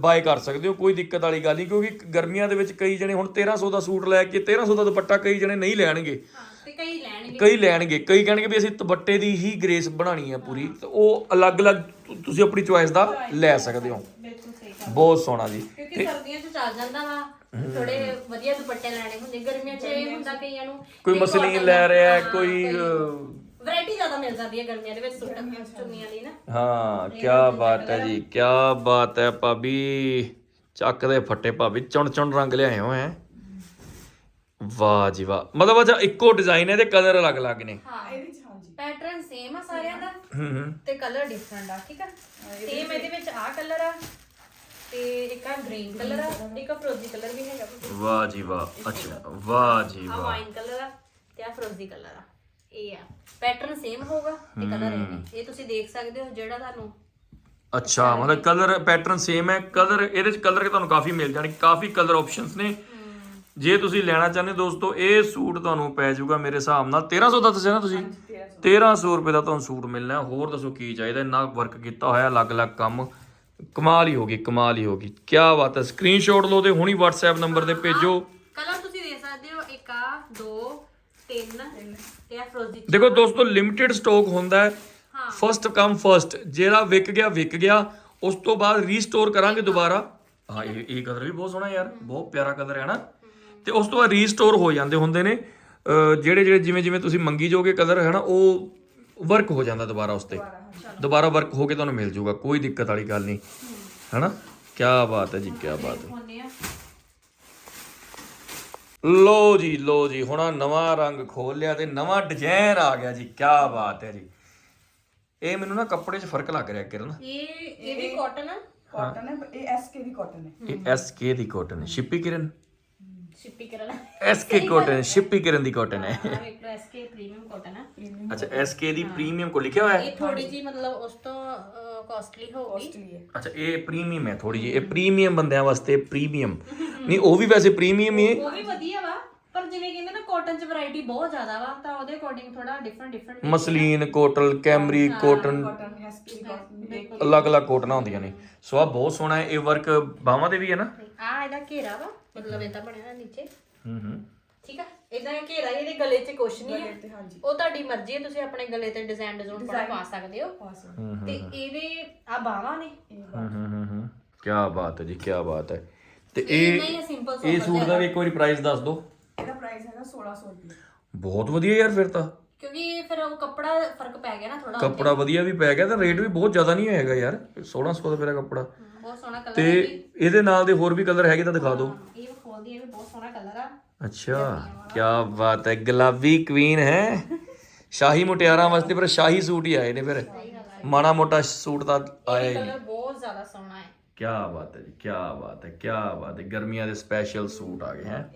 ਬਾਏ ਕਰ ਸਕਦੇ ਹੋ ਕੋਈ ਦਿੱਕਤ ਵਾਲੀ ਗੱਲ ਨਹੀਂ ਕਿਉਂਕਿ ਗਰਮੀਆਂ ਦੇ ਵਿੱਚ ਕਈ ਜਣੇ ਹੁਣ 1300 ਦਾ ਸੂਟ ਲੈ ਕੇ 1300 ਦਾ ਦੁਪੱਟਾ ਕਈ ਜਣੇ ਨਹੀਂ ਲੈਣਗੇ। ਕਈ ਲੈਣਗੇ। ਕਈ ਲੈਣਗੇ ਕਈ ਕਹਿਣਗੇ ਵੀ ਅਸੀਂ ਦੁਪੱਟੇ ਦੀ ਹੀ ਗ੍ਰੇਸ ਬਣਾਣੀ ਹੈ ਪੂਰੀ ਤੇ ਉਹ ਅਲੱਗ-ਅਲੱਗ ਤੁਸੀਂ ਆਪਣੀ ਚੁਆਇਸ ਦਾ ਲੈ ਸਕਦੇ ਹੋ। ਬਹੁਤ ਸੋਹਣਾ ਜੀ। ਕਿਉਂਕਿ ਸਰਦੀਆਂ 'ਚ ਚੱਲ ਜਾਂਦਾ ਵਾ ਥੋੜੇ ਵਧੀਆ ਦੁਪੱਟੇ ਲੈਣੇ ਹੁੰਦੇ ਗਰਮੀਆਂ 'ਚ ਇਹ ਹੁੰਦਾ ਕਈਆਂ ਨੂੰ ਕੋਈ ਮਸਲੀਨ ਲੈ ਰਿਹਾ ਕੋਈ ਵੈਰਾਈਟੀ ਜ਼ਿਆਦਾ ਮਿਲ ਜਾਂਦੀ ਹੈ ਗਰਮੀਆਂ ਦੇ ਵਿੱਚ ਸੂਟਾਂ ਚੁੰਨੀਆਂ ਲਈ ਨਾ। ਹਾਂ ਕੀ ਬਾਤ ਹੈ ਜੀ ਕੀ ਬਾਤ ਹੈ ਭਾਬੀ। ਚੱਕ ਦੇ ਫੱਟੇ ਭਾਬੀ ਚੁਣ ਚੁਣ ਰੰਗ ਲਿਆਏ ਹੋਏ ਹੈ। ਵਾਹ ਜੀ ਵਾਹ। ਮਤਲਬ ਅੱਛਾ ਇੱਕੋ ਡਿਜ਼ਾਈਨ ਹੈ ਤੇ ਕਲਰ ਅਲੱਗ-ਅਲੱਗ ਨੇ। ਹਾਂ ਇਹਦੇ ਪੈਟਰਨ ਸੇਮ ਆ ਸਾਰਿਆਂ ਦਾ ਹੂੰ ਹੂੰ। ਤੇ ਕਲਰ ਡਿਫਰੈਂਟ ਆ ਠੀਕ ਆ? ਸੇਮ ਇਹਦੇ ਵਿੱਚ ਆ ਕਲਰ ਆ। ਤੇ ਇੱਕ ਆ ਗ੍ਰੀਨ ਕਲਰ ਆ ਇੱਕ ਆ ਫਰੋਜ਼ੀ ਕਲਰ ਵੀ ਹੈਗਾ। ਵਾਹ ਜੀ ਵਾਹ ਅੱਛਾ ਵਾਹ ਜੀ ਆ ਵਾਹ। ਵਾਈਨ ਕਲਰ ਆ ਤੇ ਆ ਫਰੋਜ਼ੀ ਕਲਰ ਆ। ਇਹ ਆ। ਪੈਟਰਨ ਸੇਮ ਹੋਊਗਾ ਤੇ ਕਲਰ ਇਹ ਨੇ ਇਹ ਤੁਸੀਂ ਦੇਖ ਸਕਦੇ ਹੋ ਜਿਹੜਾ ਤੁਹਾਨੂੰ ਅੱਛਾ ਮਤਲਬ ਕਲਰ ਪੈਟਰਨ ਸੇਮ ਹੈ ਕਲਰ ਇਹਦੇ ਚ ਕਲਰ ਤੁਹਾਨੂੰ ਕਾਫੀ ਮਿਲ ਜਾਣਗੇ ਕਾਫੀ ਕਲਰ ਆਪਸ਼ਨਸ ਨੇ। ਜੇ ਤੁਸੀਂ ਲੈਣਾ ਚਾਹੁੰਦੇ ਹੋ ਦੋਸਤੋ ਇਹ ਸੂਟ ਤੁਹਾਨੂੰ ਪੈ ਜਾਊਗਾ ਮੇਰੇ ਹਿਸਾਬ ਨਾਲ 1300 ਦਾ ਦੱਸਿਆ ਨਾ ਤੁਸੀਂ? 1300 ਰੁਪਏ ਦਾ ਤੁਹਾਨੂੰ ਸੂਟ ਮਿਲਣਾ ਹੈ। ਹੋਰ ਦੱਸੋ ਕੀ ਚਾਹੀਦਾ ਇੰਨਾ ਵਰਕ ਕੀਤਾ ਹੋਇਆ ਅਲੱਗ-ਅਲੱਗ ਕੰਮ। ਕਮਾਲ ਹੀ ਹੋ ਗਈ ਕਮਾਲ ਹੀ ਹੋ ਗਈ। ਕੀ ਬਾਤ ਹੈ ਸਕਰੀਨਸ਼ਾਟ ਲਓ ਤੇ ਹੁਣੀ WhatsApp ਨੰਬਰ ਤੇ ਭੇਜੋ। ਕਲਰ ਤੁਸੀਂ ਦੇਖ ਸਕਦੇ ਹੋ ਇੱਕ ਆ ਦੋ ਤਿੰਨ ਤੇ ਆ ਫਰੋਜ਼ੀ ਦੇਖੋ ਦੋਸਤੋ ਲਿਮਿਟਿਡ ਸਟਾਕ ਹੁੰਦਾ ਹੈ। ਫਸਟ ਕਮ ਫਸਟ ਜਿਹੜਾ ਵਿਕ ਗਿਆ ਵਿਕ ਗਿਆ। ਉਸ ਤੋਂ ਬਾਅਦ ਰੀਸਟੋਰ ਕਰਾਂਗੇ ਦੁਬਾਰਾ। ਹਾਂ ਇਹ ਇਹ ਕਲਰ ਵੀ ਬਹੁਤ ਸੋਹਣਾ ਯਾਰ ਬਹੁਤ ਪਿਆਰਾ ਕਲਰ ਹੈ ਨਾ। ਤੇ ਉਸ ਤੋਂ ਬਾਅਦ ਰੀਸਟੋਰ ਹੋ ਜਾਂਦੇ ਹੁੰਦੇ ਨੇ। ਜਿਹੜੇ ਜਿਹੜੇ ਜਿਵੇਂ ਜਿਵੇਂ ਤੁਸੀਂ ਮੰਗੀ ਜਾਓਗੇ ਕਲਰ ਹੈ ਨਾ ਉਹ ਵਰਕ ਹੋ ਜਾਂਦਾ ਦੁਬਾਰਾ ਉਸ ਤੇ ਦੁਬਾਰਾ ਵਰਕ ਹੋ ਕੇ ਤੁਹਾਨੂੰ ਮਿਲ ਜਾਊਗਾ ਕੋਈ ਦਿੱਕਤ ਵਾਲੀ ਗੱਲ ਨਹੀਂ। ਹੈ ਨਾ ਕੀ ਬਾਤ ਹੈ ਜੀ ਕੀ ਬਾਤ ਹੈ। ਹੁੰਨੇ ਆ ਲੋ ਜੀ ਲੋ ਜੀ ਹੁਣ ਆਹ ਨਵਾਂ ਰੰਗ ਖੋਲ ਲਿਆ ਤੇ ਨਵਾਂ ਡਿਜ਼ਾਈਨ ਆ ਗਿਆ ਜੀ ਕੀ ਬਾਤ ਹੈ ਜੀ। ਇਹ ਮੈਨੂੰ ਨਾ ਕੱਪੜੇ 'ਚ ਫ਼ਰਕ ਲੱਗ ਰਿਹਾ ਕਿਰਨ। ਇਹ ਇਹ ਵੀ ਕਾਟਨ ਆ? ਕਾਟਨ ਹੈ ਪਰ ਇਹ ਐਸਕੇ ਦੀ ਕਾਟਨ ਹੈ। ਇਹ ਐਸਕੇ ਦੀ ਕਾਟਨ ਹੈ। ਸ਼ਿਪੀ ਕਿਰਨ ਸ਼ਿਪੀ ਕਰਨ ਐਸਕੇ ਕਾਟਨ ਸ਼ਿਪੀ ਕਿਰਨ ਦੀ ਕਾਟਨ ਹੈ ਆ ਵੇਖ ਲਓ ਐਸਕੇ ਪ੍ਰੀਮੀਅਮ ਕਾਟਨ ਆ ਅੱਛਾ ਐਸਕੇ ਦੀ ਪ੍ਰੀਮੀਅਮ ਕੋ ਲਿਖਿਆ ਹੋਇਆ ਹੈ? ਇਹ ਥੋੜੀ ਜੀ ਮਤਲਬ ਉਸ ਤੋਂ ਕਾਸਟਲੀ ਹੋਊਗੀ ਕਾਸਟਲੀ ਹੈ। ਅੱਛਾ ਇਹ ਪ੍ਰੀਮੀਅਮ ਹੈ ਥੋੜੀ ਜੀ ਇਹ ਪ੍ਰੀਮੀਅਮ ਬੰਦਿਆਂ ਵਾਸਤੇ ਪ੍ਰੀਮੀਅਮ ਨਹੀਂ ਉਹ ਵੀ ਵੈਸੇ ਪ੍ਰੀਮੀਅਮ ਹੀ ਹੈ। ਉਹ ਵੀ ਵਧੀਆ ਵਾ ਪਰ ਜਿਵੇਂ ਕਹਿੰਦੇ ਨਾ ਕਾਟਨ ਚ ਵੈਰਾਈਟੀ ਬਹੁਤ ਜ਼ਿਆਦਾ ਵਾ ਤਾਂ ਉਹਦੇ ਅਕੋਰਡਿੰਗ ਥੋੜਾ different different muslin cotton cambric cotton cotton SK ਦੀ ਕਾਟਨ ਅਲੱਗ-ਅਲੱਗ ਕੋਟਨਾਂ ਹੁੰਦੀਆਂ ਨੇ। ਸੋ ਆ ਬਹੁਤ ਸੋਹਣਾ ਹੈ ਇਹ ਵਰਕ ਬਾਹਾਂ ਤੇ ਵੀ ਹੈ ਨਾ? ਆ ਇਹਦਾ ਘੇਰਾ ਵਾ ਮਤਲਬ ਇਹਦਾ ਬਣਿਆ ਹੋਇਆ ਨੀਚੇ। ਹੂੰ ਹੂੰ। ਠੀਕ ਆ? ਇਹ ਘੇਰਾ ਇਹਦੇ ਗਲੇ 'ਚ ਕੁਛ ਨਹੀਂ ਹੈ ਤੇ ਹਾਂਜੀ। ਉਹ ਤੁਹਾਡੀ ਮਰਜ਼ੀ ਹੈ ਤੁਸੀਂ ਆਪਣੇ ਗਲੇ ਤੇ ਡਿਜ਼ਾਈਨ ਡਿਜ਼ਾਈਨ ਪਾ ਪਾ ਸਕਦੇ ਹੋ ਪਾਸ ਤੇ ਇਹਦੇ ਆ ਬਾਹਾਂ ਨੇ ਹੂੰ ਹੂੰ ਹੂੰ ਹੂੰ। ਕੀ ਬਾਤ ਹੈ ਜੀ ਕੀ ਬਾਤ ਹੈ। ਤੇ ਇਹ ਇਹ ਸਿੰਪਲ ਇਹ ਸੂਟ ਦਾ ਵੀ ਇੱਕ ਵਾਰੀ ਪ੍ਰਾਈਸ ਦੱਸ ਦਿਓ। ਇਹਦਾ ਪ੍ਰਾਈਸ ਹੈਗਾ 1600 ਰੁਪਏ। ਬਹੁਤ ਵਧੀਆ ਯਾਰ ਫਿਰ ਤਾਂ। ਕਿਉਂਕਿ ਫਿਰ ਉਹ ਕੱਪੜਾ ਫ਼ਰਕ ਪੈ ਗਿਆ ਨਾ ਥੋੜਾ ਕੱਪੜਾ ਵਧੀਆ ਵੀ ਪੈ ਗਿਆ ਤੇ ਰੇਟ ਵੀ ਬਹੁਤ ਜ਼ਿਆਦਾ ਨਹੀਂ ਹੈਗਾ ਯਾਰ। 1600 ਦਾ ਮੇਰਾ ਕੱਪੜਾ। ਬਹੁਤ ਸੋਹਣਾ ਕਲਰ ਤੇ ਇਹਦੇ ਨਾਲ ਦੇ ਹੋਰ ਵੀ ਕਲਰ ਹੈਗੇ ਤਾਂ ਦਿਖਾ ਦਿਓ। ਇਹ ਵੀ ਖੋਲਦੀ ਇਹ ਵੀ ਬਹੁਤ ਸੋਹਣਾ ਕਲਰ ਆ। ਅੱਛਾ ਕੀ ਬਾਤ ਹੈ ਗੁਲਾਬੀ ਕੁਈਨ ਹੈ। ਸ਼ਾਹੀ ਮੁਟਿਆਰਾਂ ਵਾਸਤੇ ਪਰ ਸ਼ਾਹੀ ਸੂਟ ਹੀ ਆਏ ਨੇ ਫਿਰ। ਮਾਣਾ ਮੋਟਾ ਸੂਟ ਤਾਂ ਆਇਆ ਹੀ ਨਹੀਂ। ਕਲਰ ਬਹੁਤ ਜ਼ਿਆਦਾ ਸੋਹਣਾ ਹੈ। ਕੀ ਬਾਤ ਹੈ ਜੀ ਕੀ ਬਾਤ ਹੈ ਕੀ ਬਾਤ ਹੈ। ਗਰਮੀਆਂ ਦੇ ਸਪੈਸ਼ਲ ਸੂਟ ਆ ਗਏ ਹੈ।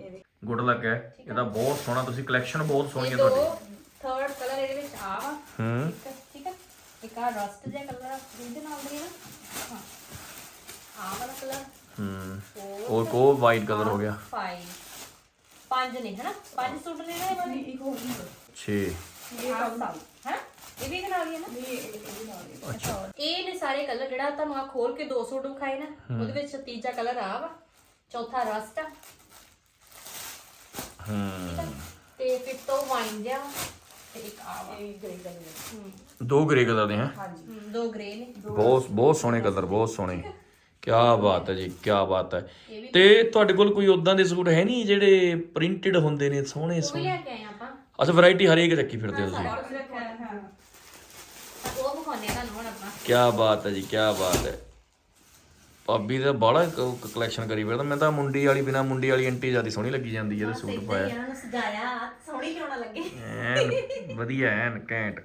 ਗੁੱਡ ਲੱਕ ਹੈ। ਇਹਦਾ ਬਹੁਤ ਸੋਹਣਾ ਤੁਸੀਂ ਕਲੈਕਸ਼ਨ ਬਹੁਤ ਸੋਹਣੀ ਹੈ ਤੁਹਾਡੀ। ਥਰਡ ਕਲਰ ਇਹਦੇ ਵਿੱਚ ਆ ਵਾ। ਹੂੰ। ਠੀਕ ਹੈ ਠੀਕ ਹੈ। ਇੱਕ ਆ ਰਸਟ ਜਿਹਾ ਕਲਰ ਆ ਇਹਦੇ ਨਾਲ ਦੀ ਹੈ ਨਾ। ਹਾਂ। ਆ ਵਾਲਾ ਕਲਰ ਹੂੰ। ਉਹ ਕੋ ਵਾਈਟ ਕਲਰ ਹੋ ਗਿਆ। 5 ਪੰਜ ਨੇ ਹਨਾ? ਪੰਜ ਸੂਟ ਨੇ ਨਾ ਇਹ ਵਾਲੇ ਇੱਕ ਹੋਰ ਵੀ 6 ਇਹ ਕੰਮ ਹੈ? ਇਹ ਵੀ ਹੀ ਹੈ ਨਾ? ਇਹ ਇਹ ਇਹਦੇ ਨਾਲ ਹੀ ਹੈ। ਇਹ ਨੇ ਸਾਰੇ ਕਲਰ ਜਿਹੜਾ ਤੁਹਾਨੂੰ ਆ ਖੋਲ ਕੇ ਦੋ ਸੂਟ ਵਿਖਾਏ ਨਾ ਉਹਦੇ ਵਿੱਚ ਤੀਜਾ ਕਲਰ ਆ ਵਾ ਚੌਥਾ ਰਸਟ ਆ। ਹੂੰ। ਤੇ ਫਿਰ ਤੋਂ ਵਾਈਨ ਜਿਹਾ ਤੇ ਇੱਕ ਆ ਵਾ। ਇਹ ਗ੍ਰੇ ਕਲਰ ਹੈ। ਦੋ ਗ੍ਰੇ ਕਲਰ ਦੇ ਹੈ? ਹਾਂਜੀ। ਦੋ ਗ੍ਰੇ ਨੇ। ਬਹੁਤ ਬਹੁਤ ਸੋਹਣੇ ਕਲਰ ਬਹੁਤ ਸੋਹਣੇ। ਕੀ ਬਾਤ ਹੈ ਜੀ ਕੀ ਬਾਤ ਹੈ। ਤੇ ਤੁਹਾਡੇ ਕੋਲ ਕੋਈ ਉਦਾਂ ਦੇ ਸੂਟ ਹੈ ਨਹੀਂ ਜਿਹੜੇ ਪ੍ਰਿੰਟਡ ਹੁੰਦੇ ਨੇ ਸੋਹਣੇ ਉਹ ਵੀ ਸੋਹਣੇ? ਲੈ ਕੇ ਆਏ ਆਪਾਂ। ਅੱਛਾ ਵੈਰਾਈਟੀ ਹਰੇਕ ਚੱਕੀ ਫਿਰਦੇ ਹੋ ਤੁਸੀਂ। ਤਾਂ ਉਹ ਵਿਖਾਉਣੀ ਦਿਖਾਉਂਦੇ ਆ ਤੁਹਾਨੂੰ ਹੁਣ ਆਪਾਂ। ਕੀ ਬਾਤ ਹੈ ਜੀ ਕੀ ਬਾਤ ਹੈ। ਭਾਬੀ ਦਾ ਬਾਹਲਾ ਕਲੈਕਸ਼ਨ ਕਰੀ ਫਿਰਦਾ। ਮੈਂ ਤਾਂ ਮੁੰਡੀ ਵਾਲੀ ਬਿਨਾ ਮੁੰਡੀ ਵਾਲੀ ਆਂਟੀ ਜ਼ਿਆਦਾ ਸੋਹਣੀ ਲੱਗੀ ਜਾਂਦੀ ਹੈ ਇਹਦਾ ਸੂਟ ਪਾਇਆ। ਇਹਨਾਂ ਨੂੰ ਸਜਾਇਆ ਸੋਹਣੀ ਕਿਉਂ ਨਾ ਲੱਗੇ। ਐਨ ਵਧੀਆ ਐਨ ਘੈਂਟ।